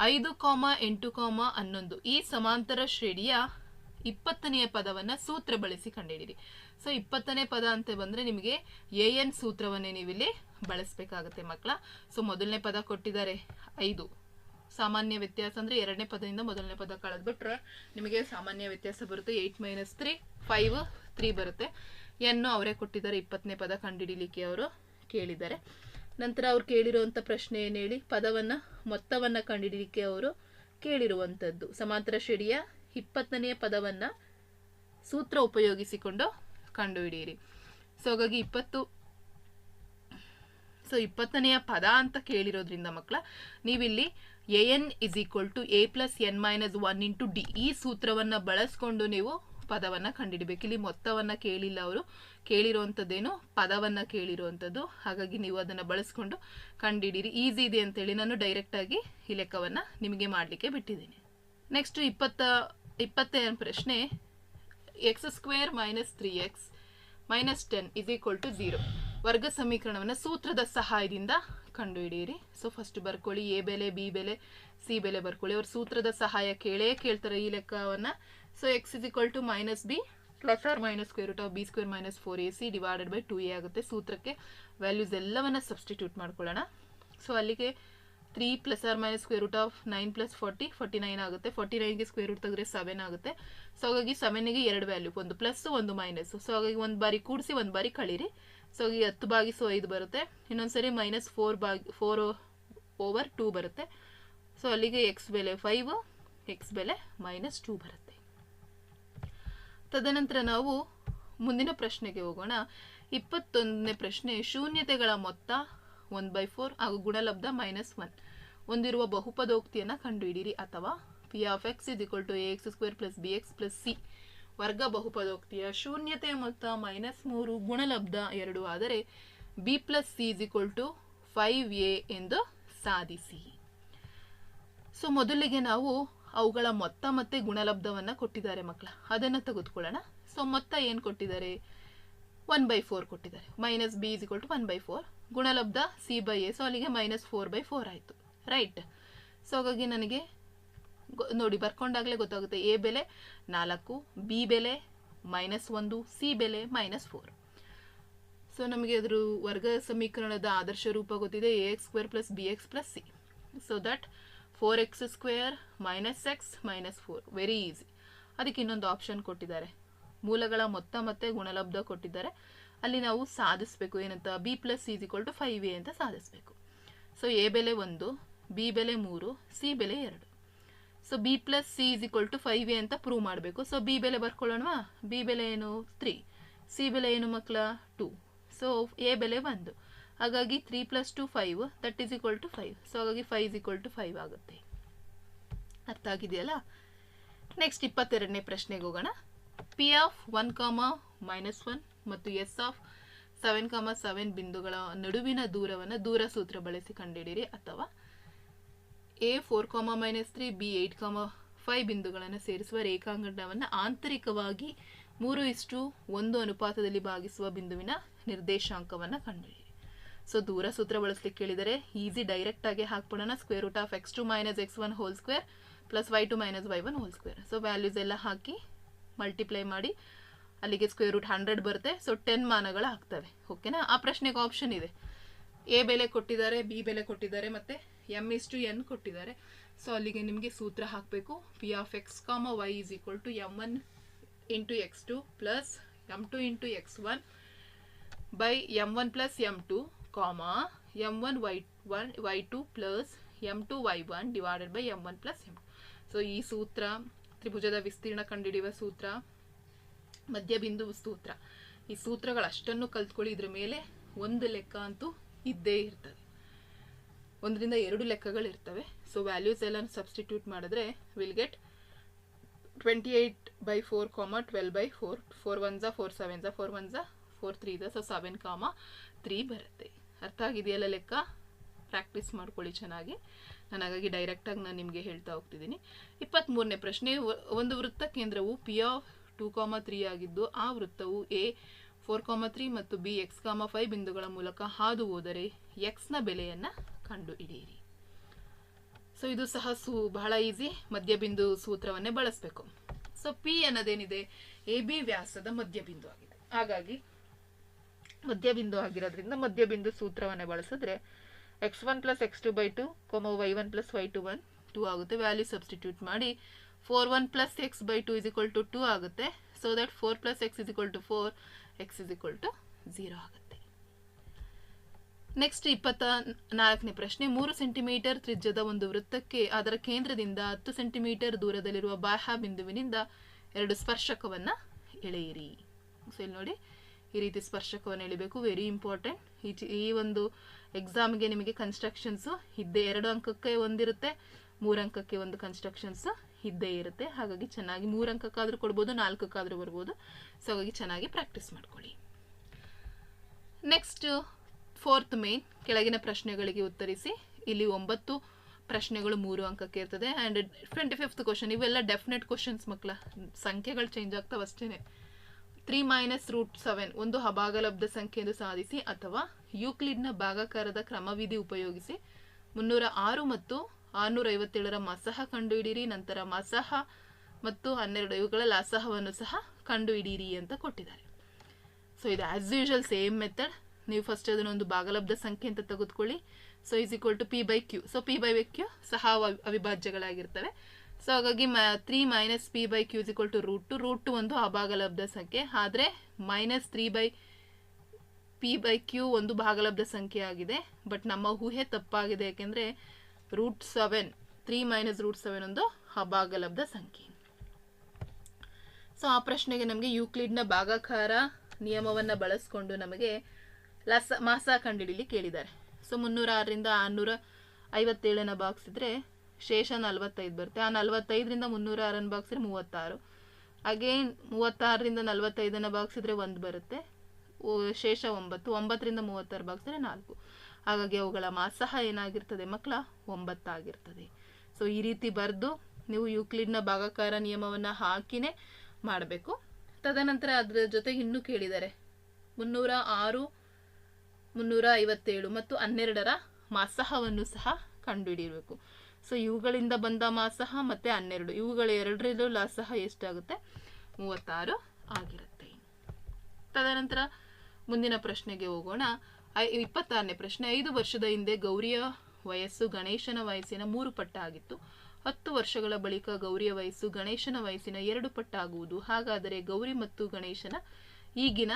ಐದು ಕಾಮ ಎಂಟು ಕಾಮ ಹನ್ನೊಂದು ಈ ಸಮಾಂತರ ಶ್ರೇಣಿಯ ಇಪ್ಪತ್ತನೆಯ ಪದವನ್ನ ಸೂತ್ರ ಬಳಸಿ ಕಂಡುಹಿಡಿರಿ ಸೊ ಇಪ್ಪತ್ತನೇ ಪದ ಅಂತ ಬಂದ್ರೆ ನಿಮಗೆ ಎ ಎನ್ ಸೂತ್ರವನ್ನೇ ನೀವಿಲ್ಲಿ ಬಳಸಬೇಕಾಗುತ್ತೆ ಮಕ್ಕಳ. ಸೊ ಮೊದಲನೇ ಪದ ಕೊಟ್ಟಿದ್ದಾರೆ ಐದು. ಸಾಮಾನ್ಯ ವ್ಯತ್ಯಾಸ ಅಂದ್ರೆ ಎರಡನೇ ಪದದಿಂದ ಮೊದಲನೇ ಪದ ಕಳೆದ್ಬಿಟ್ರೆ ನಿಮಗೆ ಸಾಮಾನ್ಯ ವ್ಯತ್ಯಾಸ ಬರುತ್ತೆ. Eight minus three, five, three ಬರುತ್ತೆ. ಎನ್ನು ಅವರೇ ಕೊಟ್ಟಿದ್ದಾರೆ ಇಪ್ಪತ್ತನೇ ಪದ ಕಂಡುಹಿಡಿಲಿಕ್ಕೆ ಅವರು ಕೇಳಿದ್ದಾರೆ. ನಂತರ ಅವ್ರು ಕೇಳಿರುವಂಥ ಪ್ರಶ್ನೆ ಏನು ಹೇಳಿ? ಪದವನ್ನು, ಮೊತ್ತವನ್ನು ಕಂಡುಹಿಡಿಲಿಕ್ಕೆ ಅವರು ಕೇಳಿರುವಂಥದ್ದು. ಸಮಾಂತರ ಶ್ರೇಣಿಯ ಇಪ್ಪತ್ತನೆಯ ಪದವನ್ನು ಸೂತ್ರ ಉಪಯೋಗಿಸಿಕೊಂಡು ಕಂಡುಹಿಡಿಯಿರಿ. ಸೊ ಹಾಗಾಗಿ ಇಪ್ಪತ್ತು ಸೊ ಇಪ್ಪತ್ತನೆಯ ಪದ ಅಂತ ಕೇಳಿರೋದ್ರಿಂದ ಮಕ್ಕಳ, ನೀವಿಲ್ಲಿ a n is equal to a plus n minus one into d ಈ ಸೂತ್ರವನ್ನು ಬಳಸ್ಕೊಂಡು ನೀವು ಪದವನ್ನು ಕಂಡುಹಿಡಬೇಕು. ಇಲ್ಲಿ ಮೊತ್ತವನ್ನು ಕೇಳಿಲ್ಲ ಅವರು. ಕೇಳಿರುವಂಥದ್ದೇನು ಪದವನ್ನು ಕೇಳಿರುವಂಥದ್ದು ಹಾಗಾಗಿ ನೀವು ಅದನ್ನು ಬಳಸ್ಕೊಂಡು ಕಂಡುಹಿಡೀರಿ ಈಸಿ ಇದೆ ಅಂತೇಳಿ ನಾನು ಡೈರೆಕ್ಟಾಗಿ ಈ ಲೆಕ್ಕವನ್ನು ನಿಮಗೆ ಮಾಡಲಿಕ್ಕೆ ಬಿಟ್ಟಿದ್ದೀನಿ. ನೆಕ್ಸ್ಟ್ ಇಪ್ಪತ್ತ ಇಪ್ಪತ್ತನೇ ಪ್ರಶ್ನೆ x square minus three x minus ten is equal to zero ವರ್ಗ ಸಮೀಕರಣವನ್ನು ಸೂತ್ರದ ಸಹಾಯದಿಂದ ಕಂಡುಹಿಡಿಯಿರಿ. ಸೊ ಫಸ್ಟ್ ಬರ್ಕೊಳ್ಳಿ ಎ ಬೆಲೆ ಬಿ ಬೆಲೆ ಸಿ ಬೆಲೆ ಬರ್ಕೊಳ್ಳಿ. ಅವ್ರ ಸೂತ್ರದ ಸಹಾಯ ಕೇಳೇ ಕೇಳ್ತಾರೆ ಈ ಲೆಕ್ಕವನ್ನು. So x is equal to minus b plus or minus square root of b square minus four a c divided by two a ಆಗುತ್ತೆ. ಸೂತ್ರಕ್ಕೆ ವ್ಯಾಲ್ಯೂಸ್ ಎಲ್ಲವನ್ನು ಸಬ್ಸ್ಟಿಟ್ಯೂಟ್ ಮಾಡ್ಕೊಳ್ಳೋಣ. ಸೊ ಅಲ್ಲಿಗೆ three plus or minus square root of nine plus forty forty nine ಆಗುತ್ತೆ. Forty ನೈನ್ಗೆ square root ತೆಗೆದ್ರೆ seven ಆಗುತ್ತೆ. So ಹಾಗಾಗಿ ಸೆವೆನ್ಗೆ ಎರಡು ವ್ಯಾಲ್ಯೂ ಒಂದು ಪ್ಲಸ್ ಒಂದು ಮೈನಸ್ ಸೊ ಹಾಗಾಗಿ ಒಂದು ಬಾರಿ ಕೂಡಿಸಿ, ಒಂದು ಬಾರಿ ಕಳೀರಿ. ಸೊ ಈ ಹತ್ತು ಬಾಗಿಸು ಐದು ಬರುತ್ತೆ. ಇನ್ನೊಂದ್ಸರಿ ಮೈನಸ್ ಫೋರ್ ಬಾಗಿ ಫೋರ್ ಓವರ್ ಟೂ ಬರುತ್ತೆ. ಸೊ ಅಲ್ಲಿಗೆ ಎಕ್ಸ್ ಬೆಲೆ ಫೈವ್ ಎಕ್ಸ್ ಬೆಲೆ ಮೈನಸ್ ಟೂ ಬರುತ್ತೆ. ತದನಂತರ ನಾವು ಮುಂದಿನ ಪ್ರಶ್ನೆಗೆ ಹೋಗೋಣ. ಇಪ್ಪತ್ತೊಂದನೇ ಪ್ರಶ್ನೆ, ಶೂನ್ಯತೆಗಳ ಮೊತ್ತ ಒನ್ ಬೈ ಫೋರ್ ಹಾಗೂ ಗುಣಲಬ್ಧ ಮೈನಸ್ ಒನ್ ಹೊಂದಿರುವ ಬಹುಪದೋಕ್ತಿಯನ್ನು ಕಂಡುಹಿಡಿಯಿರಿ ಅಥವಾ p of x is equal to a x square plus b x plus c ವರ್ಗ ಬಹುಪದೋಕ್ತಿಯ ಶೂನ್ಯತೆ ಮೊತ್ತ ಮೈನಸ್ ಮೂರು ಗುಣಲಬ್ಧ ಎರಡು ಆದರೆ b plus c is equal to five a ಎಂದು ಸಾಧಿಸಿ. ಸೊ ಮೊದಲಿಗೆ ನಾವು ಅವುಗಳ ಮೊತ್ತ ಮತ್ತೆ ಗುಣಲಬ್ಧವನ್ನು ಕೊಟ್ಟಿದ್ದಾರೆ ಮಕ್ಕಳ. ಅದನ್ನು ತೆಗೆದುಕೊಳ್ಳೋಣ. ಸೊ ಮೊತ್ತ ಏನು ಕೊಟ್ಟಿದ್ದಾರೆ? ಒನ್ ಬೈ ಫೋರ್ ಕೊಟ್ಟಿದ್ದಾರೆ. Minus b is equal to one by four. ಗುಣಲಬ್ಧ c by A. So ಅಲ್ಲಿಗೆ ಮೈನಸ್ ಫೋರ್ ಬೈ ಫೋರ್ ಆಯಿತು. ರೈಟ್ ಸೊ ಹಾಗಾಗಿ ನನಗೆ ನೋಡಿ, ಬರ್ಕೊಂಡಾಗಲೇ ಗೊತ್ತಾಗುತ್ತೆ. ಎ ಬೆಲೆ ನಾಲ್ಕು, ಬಿ ಬೆಲೆ ಮೈನಸ್ ಒಂದು, ಸಿ ಬೆಲೆ ಮೈನಸ್ ಫೋರ್. ಸೊ ನಮಗೆ ಅದ್ರ ವರ್ಗ ಸಮೀಕರಣದ ಆದರ್ಶ ರೂಪ ಗೊತ್ತಿದೆ. A x square plus b x plus c. So that four x square minus x minus four. Very easy ಅದಕ್ಕೆ ಇನ್ನೊಂದು ಆಪ್ಷನ್ ಕೊಟ್ಟಿದ್ದಾರೆ. ಮೂಲಗಳ ಮೊತ್ತ ಮತ್ತೆ ಗುಣಲಬ್ಧ ಕೊಟ್ಟಿದ್ದಾರೆ. ಅಲ್ಲಿ ನಾವು ಸಾಧಿಸಬೇಕು. ಏನಂತ? B plus is equal to five a ಅಂತ ಸಾಧಿಸಬೇಕು. ಸೊ ಎ ಬೆಲೆ ಒಂದು ಬಿ ಬೆಲೆ ಮೂರು ಸಿ ಬೆಲೆ ಎರಡು. So b plus c is equal to five a ಅಂತ ಪ್ರೂವ್ ಮಾಡಬೇಕು. ಸೊ ಬಿ ಬೆಲೆ ಬರ್ಕೊಳ್ಳೋಣವಾ? ಬಿ ಬೆಲೆ ಏನು? ತ್ರೀ ಸಿ ಬೆಲೆ ಏನು ಮಕ್ಕಳ ಟೂ ಸೊ ಎ ಬೆಲೆ ಒಂದು. ಹಾಗಾಗಿ three plus two five that is equal to five so ಹಾಗಾಗಿ five is equal to five ಆಗುತ್ತೆ. ಅರ್ಥ ಆಗಿದೆಯಲ್ಲ? ನೆಕ್ಸ್ಟ್ ಇಪ್ಪತ್ತೆರಡನೇ ಪ್ರಶ್ನೆಗೆ ಹೋಗೋಣ. P of one comma minus one ಮತ್ತು S of seven comma seven ಬಿಂದುಗಳ ನಡುವಿನ ದೂರವನ್ನು ದೂರ ಸೂತ್ರ ಬಳಸಿ ಕಂಡುಹಿಡಿಯಿರಿ. ಅಥವಾ A four comma minus three B eight comma five ಬಿಂದುಗಳನ್ನು ಸೇರಿಸುವ ರೇಖಾಂಗಣವನ್ನು ಆಂತರಿಕವಾಗಿ ಮೂರು ಇಷ್ಟು ಒಂದು ಅನುಪಾತದಲ್ಲಿ ಭಾಗಿಸುವ ಬಿಂದುವಿನ ನಿರ್ದೇಶಾಂಕವನ್ನು ಕಂಡುಹಿಡಿಯಿರಿ. ಸೊ ದೂರ ಸೂತ್ರ ಬಳಸಲಿಕ್ಕೆ ಕೇಳಿದರೆ ಈಸಿ ಡೈರೆಕ್ಟ್ ಆಗಿ ಹಾಕ್ಬಿಡೋಣ. Square root of x two minus x one whole square plus y two minus y one whole square so values ಎಲ್ಲ ಹಾಕಿ ಮಲ್ಟಿಪ್ಲೈ ಮಾಡಿ, ಅಲ್ಲಿಗೆ ಸ್ಕ್ವೇರ್ ರೂಟ್ ಹಂಡ್ರೆಡ್ ಬರುತ್ತೆ. ಸೊ ಟೆನ್ ಮಾನಗಳು ಆಗ್ತವೆ. ಓಕೆನಾ ಆ ಪ್ರಶ್ನೆಗೆ ಆಪ್ಷನ್ ಇದೆ. ಎ ಬೆಲೆ ಕೊಟ್ಟಿದ್ದಾರೆ ಬಿ ಬೆಲೆ ಕೊಟ್ಟಿದ್ದಾರೆ, ಮತ್ತೆ ಎಂ ಇಸ್ ಟು ಎನ್ ಕೊಟ್ಟಿದ್ದಾರೆ. ಸೊ ಅಲ್ಲಿಗೆ ನಿಮಗೆ ಸೂತ್ರ ಹಾಕಬೇಕು. P of x comma y is equal to m one into x two plus m two into x one by m one plus m two comma m one y one y two plus m two y one divided by m one plus m so ಈ ಸೂತ್ರ ತ್ರಿಭುಜದ ವಿಸ್ತೀರ್ಣ ಕಂಡುಹಿಡಿಯುವ ಸೂತ್ರ, ಮಧ್ಯಬಿಂದು ಸೂತ್ರ. ಈ ಸೂತ್ರಗಳು ಅಷ್ಟನ್ನು ಕಲ್ತ್ಕೊಳ್ಳಿ, ಇದ್ರ ಮೇಲೆ ಒಂದು ಲೆಕ್ಕ ಅಂತೂ ಇದ್ದೇ ಇರ್ತದೆ. ಒಂದರಿಂದ ಎರಡು ಲೆಕ್ಕಗಳು ಇರ್ತವೆ ಸೊ ವ್ಯಾಲ್ಯೂಸ್ ಎಲ್ಲ ಸಬ್ಸ್ಟಿಟ್ಯೂಟ್ ಮಾಡಿದ್ರೆ will get twenty eight by four comma twelve by four four one Jha four seven ಝಾ ಫೋರ್ ಒನ್ ಫೋರ್ ತ್ರೀ ಝಾ ಸೊ ಸೆವೆನ್ ಕಾಮ ತ್ರೀ ಬರುತ್ತೆ. ಅರ್ಥ ಆಗಿದೆಯಲ್ಲ ಲೆಕ್ಕ? ಪ್ರಾಕ್ಟೀಸ್ ಮಾಡ್ಕೊಳ್ಳಿ ಚೆನ್ನಾಗಿ. ನಾನು ಹಾಗಾಗಿ ಡೈರೆಕ್ಟಾಗಿ ನಾನು ನಿಮಗೆ ಹೇಳ್ತಾ ಹೋಗ್ತಿದ್ದೀನಿ. ಇಪ್ಪತ್ತ್ಮೂರನೇ ಪ್ರಶ್ನೆ ಒಂದು ವೃತ್ತ ಕೇಂದ್ರವು P of two comma three ಆಗಿದ್ದು, ಆ ವೃತ್ತವು ಎ ಫೋರ್ ಕಾಮ ತ್ರೀ ಮತ್ತು ಬಿ ಎಕ್ಸ್ ಕಾಮ ಫೈವ್ ಬಿಂದುಗಳ ಮೂಲಕ ಹಾದು ಹೋದರೆ ಎಕ್ಸ್ನ ಬೆಲೆಯನ್ನು ಕಂಡುಹಿಡಿಯಿರಿ. ಸೊ ಇದು ಸಹ ಸೂ, ಬಹಳ ಈಸಿ ಮಧ್ಯಬಿಂದು ಸೂತ್ರವನ್ನೇ ಬಳಸಬೇಕು. ಸೊ ಪಿ ಅನ್ನೋದೇನಿದೆ? ಎ ಬಿ ವ್ಯಾಸದ ಮಧ್ಯಬಿಂದು ಆಗಿದೆ. ಹಾಗಾಗಿ ಮಧ್ಯಬಿಂದು ಆಗಿರೋದ್ರಿಂದ ಮಧ್ಯಬಿಂದು ಸೂತ್ರವನ್ನೇ ಬಳಸಿದ್ರೆ x one plus x two by two comma y one plus y two one two ಆಗುತ್ತೆ. ವ್ಯಾಲ್ಯೂ ಸಬ್ಸ್ಟಿಟ್ಯೂಟ್ ಮಾಡಿ four one plus x by two is equal to two ಆಗುತ್ತೆ. So that four plus x is equal to four x is equal to zero ಆಗುತ್ತೆ. Next ಇಪ್ಪತ್ತ ನಾಲ್ಕನೇ ಪ್ರಶ್ನೆ, ಮೂರು centimetre ತ್ರಿಜ್ಯದ ಒಂದು ವೃತ್ತಕ್ಕೆ, ಅದರ ಕೇಂದ್ರದಿಂದ ಹತ್ತು ಸೆಂಟಿಮೀಟರ್ ದೂರದಲ್ಲಿರುವ ಬಾಹ್ಯ ಬಿಂದುವಿನಿಂದ ಎರಡು ಸ್ಪರ್ಶಕವನ್ನು ಎಳೆಯಿರಿ. ಸೊ ಇಲ್ಲಿ ನೋಡಿ, ಈ ರೀತಿ ಸ್ಪರ್ಶಕವನ್ನು ಎಳಿಬೇಕು. ವೆರಿ ಇಂಪಾರ್ಟೆಂಟ್ ಈ ಈ ಒಂದು ಎಕ್ಸಾಮ್ಗೆ ನಿಮಗೆ ಕನ್ಸ್ಟ್ರಕ್ಷನ್ಸು ಇದ್ದೇ ಎರಡು ಅಂಕಕ್ಕೆ ಒಂದಿರುತ್ತೆ, ಮೂರು ಅಂಕಕ್ಕೆ ಒಂದು ಕನ್ಸ್ಟ್ರಕ್ಷನ್ಸ್ ಇದ್ದೇ ಇರುತ್ತೆ. ಹಾಗಾಗಿ ಚೆನ್ನಾಗಿ ಮೂರು ಅಂಕಕ್ಕಾದರೂ ಕೊಡ್ಬೋದು, ನಾಲ್ಕಕ್ಕಾದರೂ ಬರ್ಬೋದು. ಸೊ ಹಾಗಾಗಿ ಚೆನ್ನಾಗಿ ಪ್ರಾಕ್ಟೀಸ್ ಮಾಡ್ಕೊಳ್ಳಿ. ನೆಕ್ಸ್ಟ್ ಫೋರ್ತ್ ಮೇನ್ ಕೆಳಗಿನ ಪ್ರಶ್ನೆಗಳಿಗೆ ಉತ್ತರಿಸಿ. ಇಲ್ಲಿ ಒಂಬತ್ತು ಪ್ರಶ್ನೆಗಳು ಮೂರು ಅಂಕಕ್ಕೆ ಇರ್ತದೆ. ಆ್ಯಂಡ್ ಟ್ವೆಂಟಿ ಫಿಫ್ತ್ ಕ್ವಶನ್ ಇವೆಲ್ಲ ಡೆಫಿನೆಟ್ ಕ್ವಶನ್ಸ್ ಮಕ್ಕಳ. ಸಂಖ್ಯೆಗಳು ಚೇಂಜ್ ಆಗ್ತಾವೆ ಅಷ್ಟೇ ತ್ರೀ ಮೈನಸ್ ರೂಟ್ ಸೆವೆನ್, ಒಂದು ಅಭಾಗಲಬ್ಧ ಸಂಖ್ಯೆ ಎಂದು ಸಾಧಿಸಿ ಅಥವಾ ಯೂಕ್ಲಿಡ್ನ ಭಾಗಾಕಾರದ ಕ್ರಮವಿಧಿ ಉಪಯೋಗಿಸಿ ಮುನ್ನೂರ ಆರು ಮತ್ತು ಆರುನೂರ ಐವತ್ತೇಳರ ಮಸಹ ಕಂಡುಹಿಡಿಯಿರಿ, ನಂತರ ಮಸಹ ಮತ್ತು ಹನ್ನೆರಡು ಇವುಗಳ ಲಾಸಹವನ್ನು ಸಹ ಕಂಡುಹಿಡಿಯಿರಿ ಅಂತ ಕೊಟ್ಟಿದ್ದಾರೆ. ಸೊ ಇದು ಆಸ್ ಯೂಶಲ್ ಸೇಮ್ ಮೆಥಡ್ ನೀವು ಫಸ್ಟ್ ಅದನ್ನೊಂದು ಭಾಗಲಬ್ಧ ಸಂಖ್ಯೆ ಅಂತ ತೆಗೆದುಕೊಳ್ಳಿ. So is equal to p by q so p by q ಸಹ ಅವ- ಅವಿಭಾಜ್ಯಗಳಾಗಿರ್ತವೆ. ಸೊ ಹಾಗಾಗಿ ಮ three minus p by q is equal to root two root two ಒಂದು ಅಭಾಗಲಬ್ಧ ಸಂಖ್ಯೆ ಆದರೆ minus three by p by q ಒಂದು ಭಾಗಲಬ್ಧ ಸಂಖ್ಯೆ ಆಗಿದೆ ಬಟ್ ನಮ್ಮ ಊಹೆ ತಪ್ಪಾಗಿದೆ. ಯಾಕೆಂದರೆ root seven three minus root seven ಒಂದು ಅಭಾಗಲಬ್ಧ ಸಂಖ್ಯೆ ಸೊ ಆ ಪ್ರಶ್ನೆಗೆ ನಮಗೆ ಯೂಕ್ಲಿಡ್ನ ಭಾಗಾಕಾರ ನಿಯಮವನ್ನು ಬಳಸ್ಕೊಂಡು ನಮಗೆ ಲಸ, ಮಾಸ ಕಂಡುಹಿಡೀಲಿ ಕೇಳಿದ್ದಾರೆ ಸೊ ಮುನ್ನೂರ ಆರರಿಂದ ಆರುನೂರ ಐವತ್ತೇಳನ ಬಾಗಿಸಿದ್ರೆ ಶೇಷ ನಲವತ್ತೈದು ಬರುತ್ತೆ. ಆ ನಲವತ್ತೈದರಿಂದ ಮುನ್ನೂರ ಆರನ್ನು ಬಾಕ್ಸಿದ್ರೆ ಮೂವತ್ತಾರು. ಅಗೇನ್ ಮೂವತ್ತಾರರಿಂದ ನಲವತ್ತೈದನ್ನು ಬಾಕ್ಸಿದ್ರೆ ಒಂದು ಬರುತ್ತೆ. ಶೇಷ ಒಂಬತ್ತು. ಒಂಬತ್ತರಿಂದ ಮೂವತ್ತಾರು ಬಾಕ್ಸಿದ್ರೆ ನಾಲ್ಕು. ಹಾಗಾಗಿ ಅವುಗಳ ಮಾಸಹ ಏನಾಗಿರ್ತದೆ ಮಕ್ಕಳ? ಒಂಬತ್ತಾಗಿರ್ತದೆ. ಸೊ ಈ ರೀತಿ ಬರೆದು ನೀವು ಯೂಕ್ಲಿಡ್ನ ಭಾಗಾಕಾರ ನಿಯಮವನ್ನು ಹಾಕಿನೇ ಮಾಡಬೇಕು. ತದನಂತರ ಅದರ ಜೊತೆಗೆ ಇನ್ನೂ ಕೇಳಿದ್ದಾರೆ ಮುನ್ನೂರ ಆರು, ಮುನ್ನೂರ ಐವತ್ತೇಳು ಮತ್ತು ಹನ್ನೆರಡರ ಮಾಸಹವನ್ನು ಸಹ ಕಂಡುಹಿಡಿಯಬೇಕು. ಸೊ ಇವುಗಳಿಂದ ಬಂದ ಮಾಸಹ ಮತ್ತು ಹನ್ನೆರಡು. ಇವುಗಳ ಎರಡರಲ್ಲೂ ಲಾಸಹ ಎಷ್ಟಾಗುತ್ತೆ? ಮೂವತ್ತಾರು ಆಗಿರುತ್ತೆ. ತದನಂತರ ಮುಂದಿನ ಪ್ರಶ್ನೆಗೆ ಹೋಗೋಣ. ಐ, ಇಪ್ಪತ್ತಾರನೇ ಪ್ರಶ್ನೆ. ಐದು ವರ್ಷದ ಹಿಂದೆ ಗೌರಿಯ ವಯಸ್ಸು ಗಣೇಶನ ವಯಸ್ಸಿನ ಮೂರು ಪಟ್ಟಾಗಿತ್ತು ಹತ್ತು ವರ್ಷಗಳ ಬಳಿಕ ಗೌರಿಯ ವಯಸ್ಸು ಗಣೇಶನ ವಯಸ್ಸಿನ ಎರಡು ಪಟ್ಟಾಗುವುದು ಹಾಗಾದರೆ ಗೌರಿ ಮತ್ತು ಗಣೇಶನ ಈಗಿನ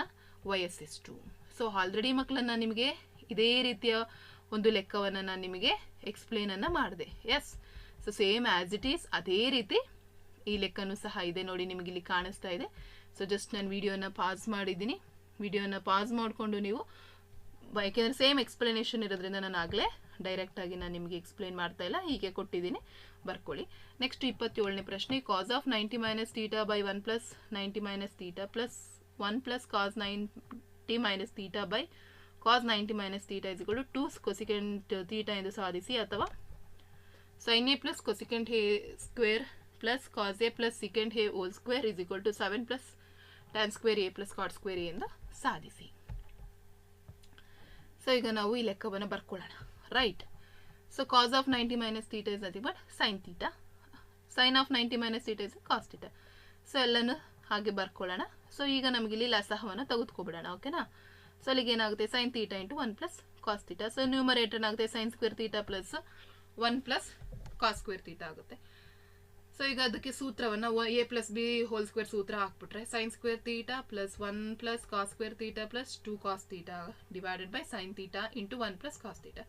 ವಯಸ್ಸೆಷ್ಟು? ಸೊ ಆಲ್ರೆಡಿ ಮಕ್ಕಳನ್ನ ನಿಮಗೆ ಇದೇ ರೀತಿಯ ಒಂದು ಲೆಕ್ಕವನ್ನು ನಾನು ನಿಮಗೆ ಎಕ್ಸ್ಪ್ಲೇನನ್ನು ಮಾಡಿದೆ. Yes so same as it is ಅದೇ ರೀತಿ ಈ ಲೆಕ್ಕನೂ ಸಹ ಇದೆ ನೋಡಿ ನಿಮಗೆ ಇಲ್ಲಿ ಕಾಣಿಸ್ತಾ ಇದೆ. ಸೊ ಜಸ್ಟ್ ನಾನು ವಿಡಿಯೋನ ಪಾಸ್ ಮಾಡಿದ್ದೀನಿ. ವಿಡಿಯೋನ ಪಾಸ್ ಮಾಡಿಕೊಂಡು ನೀವು ಯಾಕೆಂದರೆ ಸೇಮ್ ಎಕ್ಸ್ಪ್ಲನೇಷನ್ ಇರೋದ್ರಿಂದ ನಾನು ಆಗಲೇ ಡೈರೆಕ್ಟಾಗಿ ನಾನು ನಿಮಗೆ ಎಕ್ಸ್ಪ್ಲೇನ್ ಮಾಡ್ತಾ ಇಲ್ಲ. ಹೀಗೆ ಕೊಟ್ಟಿದ್ದೀನಿ. ಬರ್ಕೊಳ್ಳಿ. ನೆಕ್ಸ್ಟ್ ಇಪ್ಪತ್ತೇಳನೇ ಪ್ರಶ್ನೆ. Cos of ninety minus theta by one plus ninety minus theta plus one plus cos ninety minus theta by cos ninety minus theta is equal to cosecant theta ಎಂದು ಸಾಧಿಸಿ ಅಥವಾ sine A plus cosecant A square plus cos A plus second A whole square is equal to seven plus tan square A plus cot square A ಎಂದು ಸಾಧಿಸಿ. So ಈಗ ನಾವು ಈ ಲೆಕ್ಕವನ್ನು ಬರ್ಕೊಳ್ಳೋಣ. Right so cos of ninety minus theta is nothing but sine theta sine of ninety minus theta is cos theta so ಎಲ್ಲನೂ ಹಾಗೆ ಬರ್ಕೊಳ್ಳೋಣ. So ಈಗ ನಮಗಿಲ್ಲಿ ಲಸಹವನ್ನು ತೆಗೆದುಕೊಬಿಡೋಣ ಓಕೆನಾ ಸೊ ಅಲ್ಲಿಗೆ ಏನಾಗುತ್ತೆ sine theta into one plus cos theta so numerator ಏನಾಗುತ್ತೆ sine square theta plus one plus cos square theta ಆಗುತ್ತೆ so ಈಗ ಅದಕ್ಕೆ ಸೂತ್ರವನ್ನು A plus B whole square ಸೂತ್ರ ಹಾಕ್ಬಿಟ್ರೆ sine square theta plus one plus cos square theta plus two cos theta divided by sine theta into one plus cos theta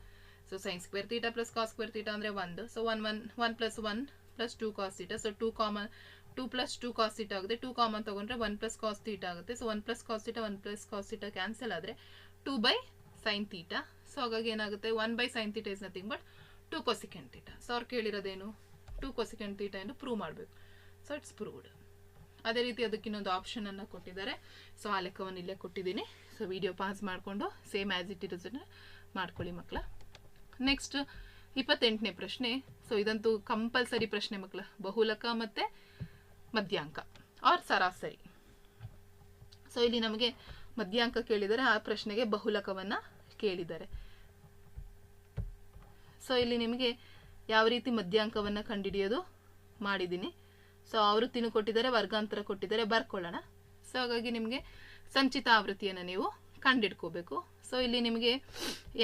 so sine square theta plus cos square theta ಅಂದರೆ ಒಂದು. So one one one plus one plus two cos theta so two common two plus two cos ಆಗುತ್ತೆ. Two common ತೊಗೊಂಡ್ರೆ one plus cos ಆಗುತ್ತೆ. So one plus cos theta one plus cos cancel ಆದರೆ two by sine theta so ಹಾಗಾಗಿ ಏನಾಗುತ್ತೆ? One by sine theta is nothing but two cosecant theta so ಅವ್ರು ಕೇಳಿರೋದೇನು? Two cosecant theta ಎಂದು prove ಮಾಡಬೇಕು. So it's proved ಅದೇ ರೀತಿ ಅದಕ್ಕೆ ಇನ್ನೊಂದು ಆಪ್ಷನನ್ನು ಕೊಟ್ಟಿದ್ದಾರೆ. ಸೊ ಆ ಲೆಕ್ಕವನ್ನು ಇಲ್ಲೇ ಕೊಟ್ಟಿದ್ದೀನಿ. ಸೊ ವಿಡಿಯೋ ಪಾಸ್ ಮಾಡಿಕೊಂಡು ಸೇಮ್ ಆ್ಯಸ್ ಇಟ್ ಇರೋದನ್ನು ಮಾಡ್ಕೊಳ್ಳಿ ಮಕ್ಕಳ ನೆಕ್ಸ್ಟ್ ಇಪ್ಪತ್ತೆಂಟನೇ ಪ್ರಶ್ನೆ. ಸೊ ಇದಂತೂ ಕಂಪಲ್ಸರಿ ಪ್ರಶ್ನೆ ಮಕ್ಕಳ ಬಹುಲಕ ಮತ್ತು ಮಧ್ಯಾಂಕ. ಆರ್ ಸರಾಸರಿ. ಸೊ ಇಲ್ಲಿ ನಮಗೆ ಮಧ್ಯಾಂಕ ಕೇಳಿದರೆ ಆ ಪ್ರಶ್ನೆಗೆ ಬಹುಲಕವನ್ನು ಕೇಳಿದ್ದಾರೆ. ಸೊ ಇಲ್ಲಿ ನಿಮಗೆ ಯಾವ ರೀತಿ ಮಧ್ಯಾಂಕವನ್ನು ಕಂಡುಹಿಡಿಯೋದು ಮಾಡಿದ್ದೀನಿ. ಸೊ ಆವೃತ್ತಿನೂ ಕೊಟ್ಟಿದ್ದಾರೆ, ವರ್ಗಾಂತರ ಕೊಟ್ಟಿದ್ದಾರೆ, ಬರ್ಕೊಳ್ಳೋಣ. ಸೊ ಹಾಗಾಗಿ ನಿಮಗೆ ಸಂಚಿತ ಆವೃತ್ತಿಯನ್ನು ನೀವು ಕಂಡಿಡ್ಕೋಬೇಕು. ಸೊ ಇಲ್ಲಿ ನಿಮಗೆ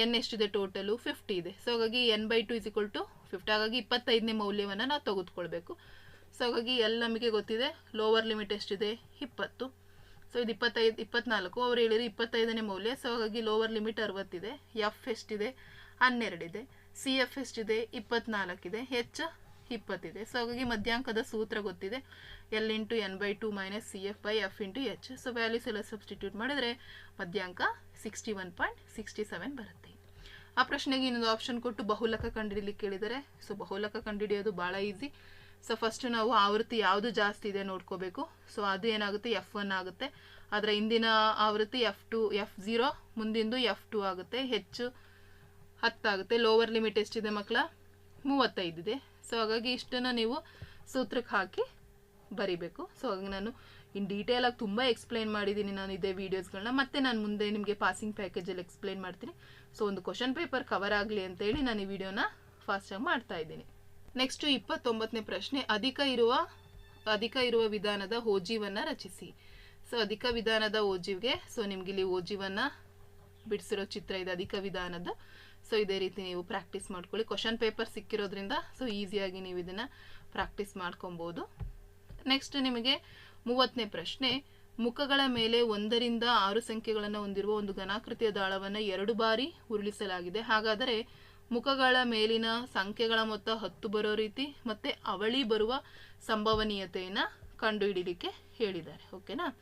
ಎನ್ ಎಷ್ಟಿದೆ ಟೋಟಲು ಫಿಫ್ಟಿ ಇದೆ. ಸೊ ಹಾಗಾಗಿ N by two is equal to fifty ಹಾಗಾಗಿ ಇಪ್ಪತ್ತೈದನೇ ಮೌಲ್ಯವನ್ನು ನಾವು ತೆಗೆದುಕೊಳ್ಬೇಕು. ಸೊ ಹಾಗಾಗಿ ಎಲ್ಲ ನಮಗೆ ಗೊತ್ತಿದೆ. ಲೋವರ್ ಲಿಮಿಟ್ ಎಷ್ಟಿದೆ? ಇಪ್ಪತ್ತು. ಸೊ ಇದು ಇಪ್ಪತ್ತೈದು, ಇಪ್ಪತ್ನಾಲ್ಕು. ಅವ್ರು ಹೇಳಿದ್ರು ಇಪ್ಪತ್ತೈದನೇ ಮೌಲ್ಯ. ಸೊ ಹಾಗಾಗಿ ಲೋವರ್ ಲಿಮಿಟ್ ಅರವತ್ತಿದೆ. ಎಫ್ ಎಷ್ಟಿದೆ? ಹನ್ನೆರಡಿದೆ. ಸಿ ಎಫ್ ಎಷ್ಟಿದೆ? ಇಪ್ಪತ್ನಾಲ್ಕಿದೆ. ಹೆಚ್ ಇಪ್ಪತ್ತಿದೆ. ಸೊ ಹಾಗಾಗಿ ಮಧ್ಯಾಂಕದ ಸೂತ್ರ ಗೊತ್ತಿದೆ. L into N by two minus C F by F into H so values ಎಲ್ಲ ಸಬ್ಸ್ಟಿಟ್ಯೂಟ್ ಮಾಡಿದ್ರೆ ಮಧ್ಯಾಂಕ sixty one point sixty seven ಬರುತ್ತೆ. ಆ ಪ್ರಶ್ನೆಗೆ ಇನ್ನೊಂದು ಆಪ್ಷನ್ ಕೊಟ್ಟು ಬಹುಲಕ ಕಂಡುಹಿಡಲಿಕ್ಕೆ ಕೇಳಿದರೆ ಸೊ ಬಹುಲಕ ಕಂಡುಹಿಡಿಯೋದು ಭಾಳ ಈಸಿ ಸೊ ಫಸ್ಟ್ ನಾವು ಆವೃತ್ತಿ ಯಾವುದು ಜಾಸ್ತಿ ಇದೆ ನೋಡ್ಕೋಬೇಕು. ಸೊ ಅದು ಏನಾಗುತ್ತೆ? ಎಫ್ ಒನ್ ಆಗುತ್ತೆ. ಅದರ ಹಿಂದಿನ ಆವೃತ್ತಿ ಎಫ್ ಟು ಎಫ್ ಝೀರೋ ಮುಂದಿಂದು ಎಫ್ ಟು ಆಗುತ್ತೆ. ಹೆಚ್ಚು ಹತ್ತಾಗುತ್ತೆ ಲೋವರ್ ಲಿಮಿಟ್ ಎಷ್ಟಿದೆ ಮಕ್ಕಳ ಮೂವತ್ತೈದಿದೆ ಸೊ ಹಾಗಾಗಿ ಇಷ್ಟನ್ನು ನೀವು ಸೂತ್ರಕ್ಕೆ ಹಾಕಿ ಬರಿಬೇಕು. ಸೊ ಹಾಗಾಗಿ ನಾನು ಇನ್ ಡೀಟೇಲಾಗಿ ತುಂಬ ಎಕ್ಸ್ಪ್ಲೇನ್ ಮಾಡಿದ್ದೀನಿ ನಾನು ಇದೇ ವೀಡಿಯೋಸ್ಗಳನ್ನ ಮತ್ತೆ ನಾನು ಮುಂದೆ ನಿಮಗೆ ಪಾಸಿಂಗ್ ಪ್ಯಾಕೇಜಲ್ಲಿ ಎಕ್ಸ್ಪ್ಲೇನ್ ಮಾಡ್ತೀನಿ. ಸೊ ಒಂದು ಕ್ವಶನ್ ಪೇಪರ್ ಕವರ್ ಆಗಲಿ ಅಂತೇಳಿ ನಾನು ಈ ವಿಡಿಯೋನ ಫಾಸ್ಟಾಗಿ ಮಾಡ್ತಾ ಇದ್ದೀನಿ. ನೆಕ್ಸ್ಟು ಇಪ್ಪತ್ತೊಂಬತ್ತನೇ ಪ್ರಶ್ನೆ, ಅಧಿಕ ಇರುವ ಅಧಿಕ ಇರುವ ವಿಧಾನದ ಓಜೀವನ್ನು ರಚಿಸಿ. ಸೊ ಅಧಿಕ ವಿಧಾನದ ಓಜಿವ್ಗೆ ಸೊ ನಿಮ್ಗೆ ಇಲ್ಲಿ ಓಜಿವನ್ನು ಬಿಡಿಸಿರೋ ಚಿತ್ರ ಇದೆ, ಅಧಿಕ ವಿಧಾನದ. ಸೊ ಇದೇ ರೀತಿ ನೀವು ಪ್ರಾಕ್ಟೀಸ್ ಮಾಡ್ಕೊಳ್ಳಿ. ಕ್ವಶನ್ ಪೇಪರ್ ಸಿಕ್ಕಿರೋದ್ರಿಂದ ಸೊ ಈಸಿಯಾಗಿ ನೀವು ಇದನ್ನ ಪ್ರಾಕ್ಟೀಸ್ ಮಾಡ್ಕೊಬೋದು. ನೆಕ್ಸ್ಟ್ ನಿಮಗೆ ಮೂವತ್ತನೇ ಪ್ರಶ್ನೆ, ಮುಖಗಳ ಮೇಲೆ ಒಂದರಿಂದ ಆರು ಸಂಖ್ಯೆಗಳನ್ನು ಹೊಂದಿರುವ ಒಂದು ಘನಾಕೃತಿಯ ದಾಳವನ್ನು ಎರಡು ಬಾರಿ ಉರುಳಿಸಲಾಗಿದೆ. ಹಾಗಾದರೆ ಮುಖಗಳ ಮೇಲಿನ ಸಂಖ್ಯೆಗಳ ಮೊತ್ತ ಹತ್ತು ಬರೋ ರೀತಿ, ಮತ್ತೆ ಅವಳಿ ಬರುವ ಸಂಭವನೀಯತೆಯನ್ನು ಕಂಡುಹಿಡಿಲಿಕ್ಕೆ ಹೇಳಿದ್ದಾರೆ, ಓಕೆನಾ?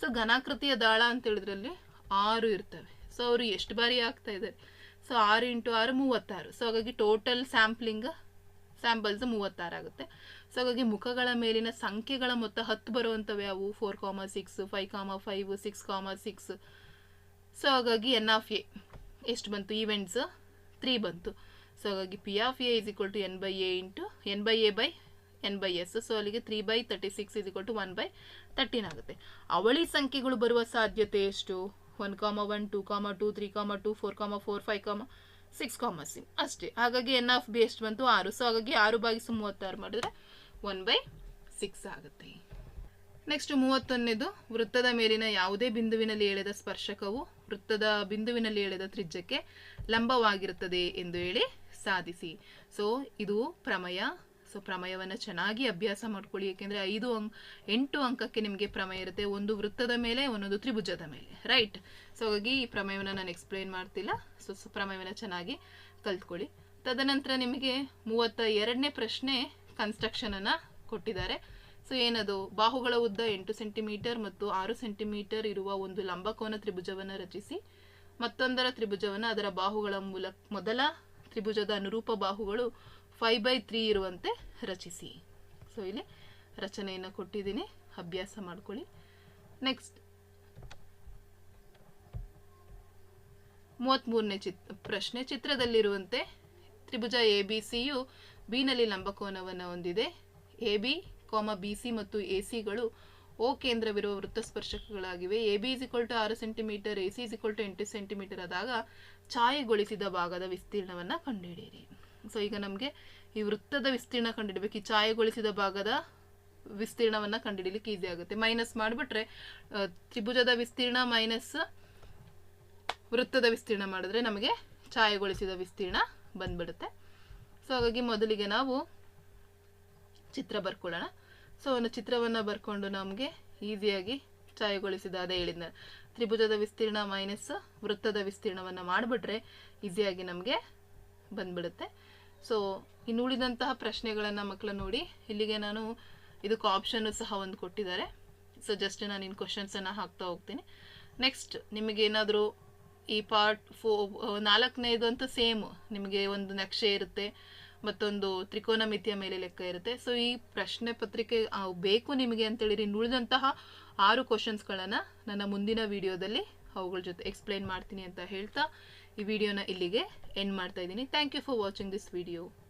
ಸೊ, ಘನಾಕೃತಿಯ ದಾಳ ಅಂತ ಹೇಳಿದ್ರಲ್ಲಿ ಆರು ಇರ್ತವೆ. ಸೊ, ಅವರು ಎಷ್ಟು ಬಾರಿ ಆಗ್ತಾ ಇದ್ದಾರೆ? ಸೊ, ಆರು ಇಂಟು ಆರು ಮೂವತ್ತಾರು. ಸೊ, ಹಾಗಾಗಿ ಟೋಟಲ್ ಸ್ಯಾಂಪ್ಲಿಂಗ್ ಸ್ಯಾಂಪಲ್ಸ್ ಮೂವತ್ತಾರು ಆಗುತ್ತೆ. ಸೊ, ಹಾಗಾಗಿ ಮುಖಗಳ ಮೇಲಿನ ಸಂಖ್ಯೆಗಳ ಮೊತ್ತ ಹತ್ತು ಬರುವಂಥವು ಅವು four comma six five comma five six comma six so, ಹಾಗಾಗಿ ಎನ್ ಆಫ್ ಎ ಎಷ್ಟು ಬಂತು? ಈವೆಂಟ್ಸ್ ತ್ರೀ ಬಂತು. ಸೊ ಹಾಗಾಗಿ P of A is equal to N by A into N by A by N by S so ಅಲ್ಲಿಗೆ three by thirty six is equal to one by thirteen ಆಗುತ್ತೆ. ಅವಳಿ ಸಂಖ್ಯೆಗಳು ಬರುವ ಸಾಧ್ಯತೆ ಎಷ್ಟು? One comma one two comma two three comma two four comma four five comma six comma C ಅಷ್ಟೇ. ಹಾಗಾಗಿ N of B ಎಷ್ಟು ಬಂತು? ಆರು. ಸೊ ಹಾಗಾಗಿ ಆರು ಬಾಗಿಸು ಮೂವತ್ತಾರು ಮಾಡಿದ್ರೆ ಒನ್ ಬೈ ಸಿಕ್ಸ್ ಆಗುತ್ತೆ. ನೆಕ್ಸ್ಟ್ ಮೂವತ್ತೊಂದನೇದು, ವೃತ್ತದ ಮೇಲಿನ ಯಾವುದೇ ಬಿಂದುವಿನಲ್ಲಿ ಎಳೆದ ಸ್ಪರ್ಶಕವು ವೃತ್ತದ ಬಿಂದುವಿನಲ್ಲಿ ಎಳೆದ ತ್ರಿಜ್ಯಕ್ಕೆ ಲಂಬವಾಗಿರುತ್ತದೆ ಎಂದು ಹೇಳಿ ಸಾಧಿಸಿ. ಸೊ ಇದು ಪ್ರಮೇಯ. ಸೊ ಪ್ರಮಯವನ್ನು ಚೆನ್ನಾಗಿ ಅಭ್ಯಾಸ ಮಾಡ್ಕೊಳ್ಳಿ. ಏಕೆಂದರೆ ಐದು ಅಂಕ್, ಎಂಟು ಅಂಕಕ್ಕೆ ನಿಮಗೆ ಪ್ರಮೇಯ ಇರುತ್ತೆ. ಒಂದು ವೃತ್ತದ ಮೇಲೆ, ಒಂದೊಂದು ತ್ರಿಭುಜದ ಮೇಲೆ. ರೈಟ್ ಸೊ ಹಾಗಾಗಿ ಈ ಪ್ರಮೇಯವನ್ನು ನಾನು ಎಕ್ಸ್ಪ್ಲೈನ್ ಮಾಡ್ತಿಲ್ಲ. ಸೊ ಸೊ ಪ್ರಮೇಯವನ್ನು ಚೆನ್ನಾಗಿ ಕಲ್ತ್ಕೊಳ್ಳಿ. ತದನಂತರ ನಿಮಗೆ ಮೂವತ್ತ ಎರಡನೇ ಪ್ರಶ್ನೆ ಕನ್ಸ್ಟ್ರಕ್ಷನನ್ನು ಕೊಟ್ಟಿದ್ದಾರೆ. ಸೊ ಏನದು? ಬಾಹುಗಳ ಉದ್ದ ಎಂಟು ಸೆಂಟಿಮೀಟರ್ ಮತ್ತು ಆರು ಸೆಂಟಿಮೀಟರ್ ಇರುವ ಒಂದು ಲಂಬಕೋನ ತ್ರಿಭುಜವನ್ನು ರಚಿಸಿ, ಮತ್ತೊಂದರ ತ್ರಿಭುಜವನ್ನು ಅದರ ಬಾಹುಗಳ ಮೂಲಕ ಮೊದಲ ತ್ರಿಭುಜದ ಅನುರೂಪ ಬಾಹುಗಳು ಫೈವ್ ಬೈ ತ್ರೀ ಇರುವಂತೆ ರಚಿಸಿ. ಸೊ ಇಲ್ಲಿ ರಚನೆಯನ್ನು ಕೊಟ್ಟಿದ್ದೀನಿ. ಅಭ್ಯಾಸ ಮಾಡ್ಕೊಳ್ಳಿ. ನೆಕ್ಸ್ಟ್ ಮೂವತ್ತ್ಮೂರನೇ ಚಿತ್, ಪ್ರಶ್ನೆ. ಚಿತ್ರದಲ್ಲಿರುವಂತೆ ತ್ರಿಭುಜ ಎ ಬಿ ಸಿಯು ಬಿನಲ್ಲಿ ಲಂಬಕೋನವನ್ನು ಹೊಂದಿದೆ. A B comma B C ಮತ್ತು ಎ ಸಿಗಳು ಓ ಕೇಂದ್ರವಿರುವ ವೃತ್ತಸ್ಪರ್ಶಕಗಳಾಗಿವೆ. A B is equal to ಆರು centimetre A C is equal to ಎಂಟು ಸೆಂಟಿಮೀಟರ್ ಆದಾಗ ಛಾಯೆಗೊಳಿಸಿದ ಭಾಗದ ವಿಸ್ತೀರ್ಣವನ್ನು ಕಂಡುಹಿಡಿಯಿರಿ. ಸೊ ಈಗ ನಮಗೆ ಈ ವೃತ್ತದ ವಿಸ್ತೀರ್ಣ ಕಂಡುಹಿಡಬೇಕು. ಈ ಛಾಯೆಗೊಳಿಸಿದ ಭಾಗದ ವಿಸ್ತೀರ್ಣವನ್ನು ಕಂಡುಹಿಡಿಯಲಿಕ್ಕೆ ಈಸಿ ಆಗುತ್ತೆ. ಮೈನಸ್ ಮಾಡಿಬಿಟ್ರೆ ತ್ರಿಭುಜದ ವಿಸ್ತೀರ್ಣ ಮೈನಸ್ ವೃತ್ತದ ವಿಸ್ತೀರ್ಣ ಮಾಡಿದ್ರೆ ನಮಗೆ ಛಾಯೆಗೊಳಿಸಿದ ವಿಸ್ತೀರ್ಣ ಬಂದ್ಬಿಡುತ್ತೆ. ಸೊ ಹಾಗಾಗಿ ಮೊದಲಿಗೆ ನಾವು ಚಿತ್ರ ಬರ್ಕೊಳ್ಳೋಣ. ಸೊ ಒಂದು ಚಿತ್ರವನ್ನು ಬರ್ಕೊಂಡು ನಮಗೆ ಈಸಿಯಾಗಿ ಛಾಯೆಗೊಳಿಸಿದ ಅದೇ ಹೇಳಿದ್ನ. ತ್ರಿಭುಜದ ವಿಸ್ತೀರ್ಣ ಮೈನಸ್ ವೃತ್ತದ ವಿಸ್ತೀರ್ಣವನ್ನು ಮಾಡಿಬಿಟ್ರೆ ಈಸಿಯಾಗಿ ನಮಗೆ ಬಂದ್ಬಿಡುತ್ತೆ. ಸೊ ಇನ್ನು ಉಳಿದಂತಹ ಪ್ರಶ್ನೆಗಳನ್ನು ಮಕ್ಕಳು ನೋಡಿ, ಇಲ್ಲಿಗೆ ನಾನು ಇದಕ್ಕೆ ಆಪ್ಷನ್ನು ಸಹ ಒಂದು ಕೊಟ್ಟಿದ್ದಾರೆ. ಸೊ ಜಸ್ಟ್ ನಾನು ಇನ್ನು ಕ್ವಶನ್ಸನ್ನು ಹಾಕ್ತಾ ಹೋಗ್ತೀನಿ. ನೆಕ್ಸ್ಟ್ ನಿಮಗೇನಾದರೂ ಈ ಪಾರ್ಟ್ ಫೋ ನಾಲ್ಕನೇದು ಅಂತೂ ಸೇಮ್ ನಿಮಗೆ ಒಂದು ನಕ್ಷೆ ಇರುತ್ತೆ. ಮತ್ತೊಂದು ತ್ರಿಕೋನ ಮಿತಿಯ ಮೇಲೆ ಲೆಕ್ಕ ಇರುತ್ತೆ. ಸೊ ಈ ಪ್ರಶ್ನೆ ಪತ್ರಿಕೆ ಬೇಕು ನಿಮಗೆ ಅಂತೇಳಿ ಉಳಿದಂತಹ ಆರು ಕ್ವಶನ್ಸ್ಗಳನ್ನು ನನ್ನ ಮುಂದಿನ ವಿಡಿಯೋದಲ್ಲಿ ಅವುಗಳ ಜೊತೆ ಎಕ್ಸ್ಪ್ಲೈನ್ ಮಾಡ್ತೀನಿ ಅಂತ ಹೇಳ್ತಾ ಈ ವಿಡಿಯೋನ ಇಲ್ಲಿಗೆ ಎಂಡ್ ಮಾಡ್ತಾ ಇದ್ದೀನಿ. Thank you for watching this video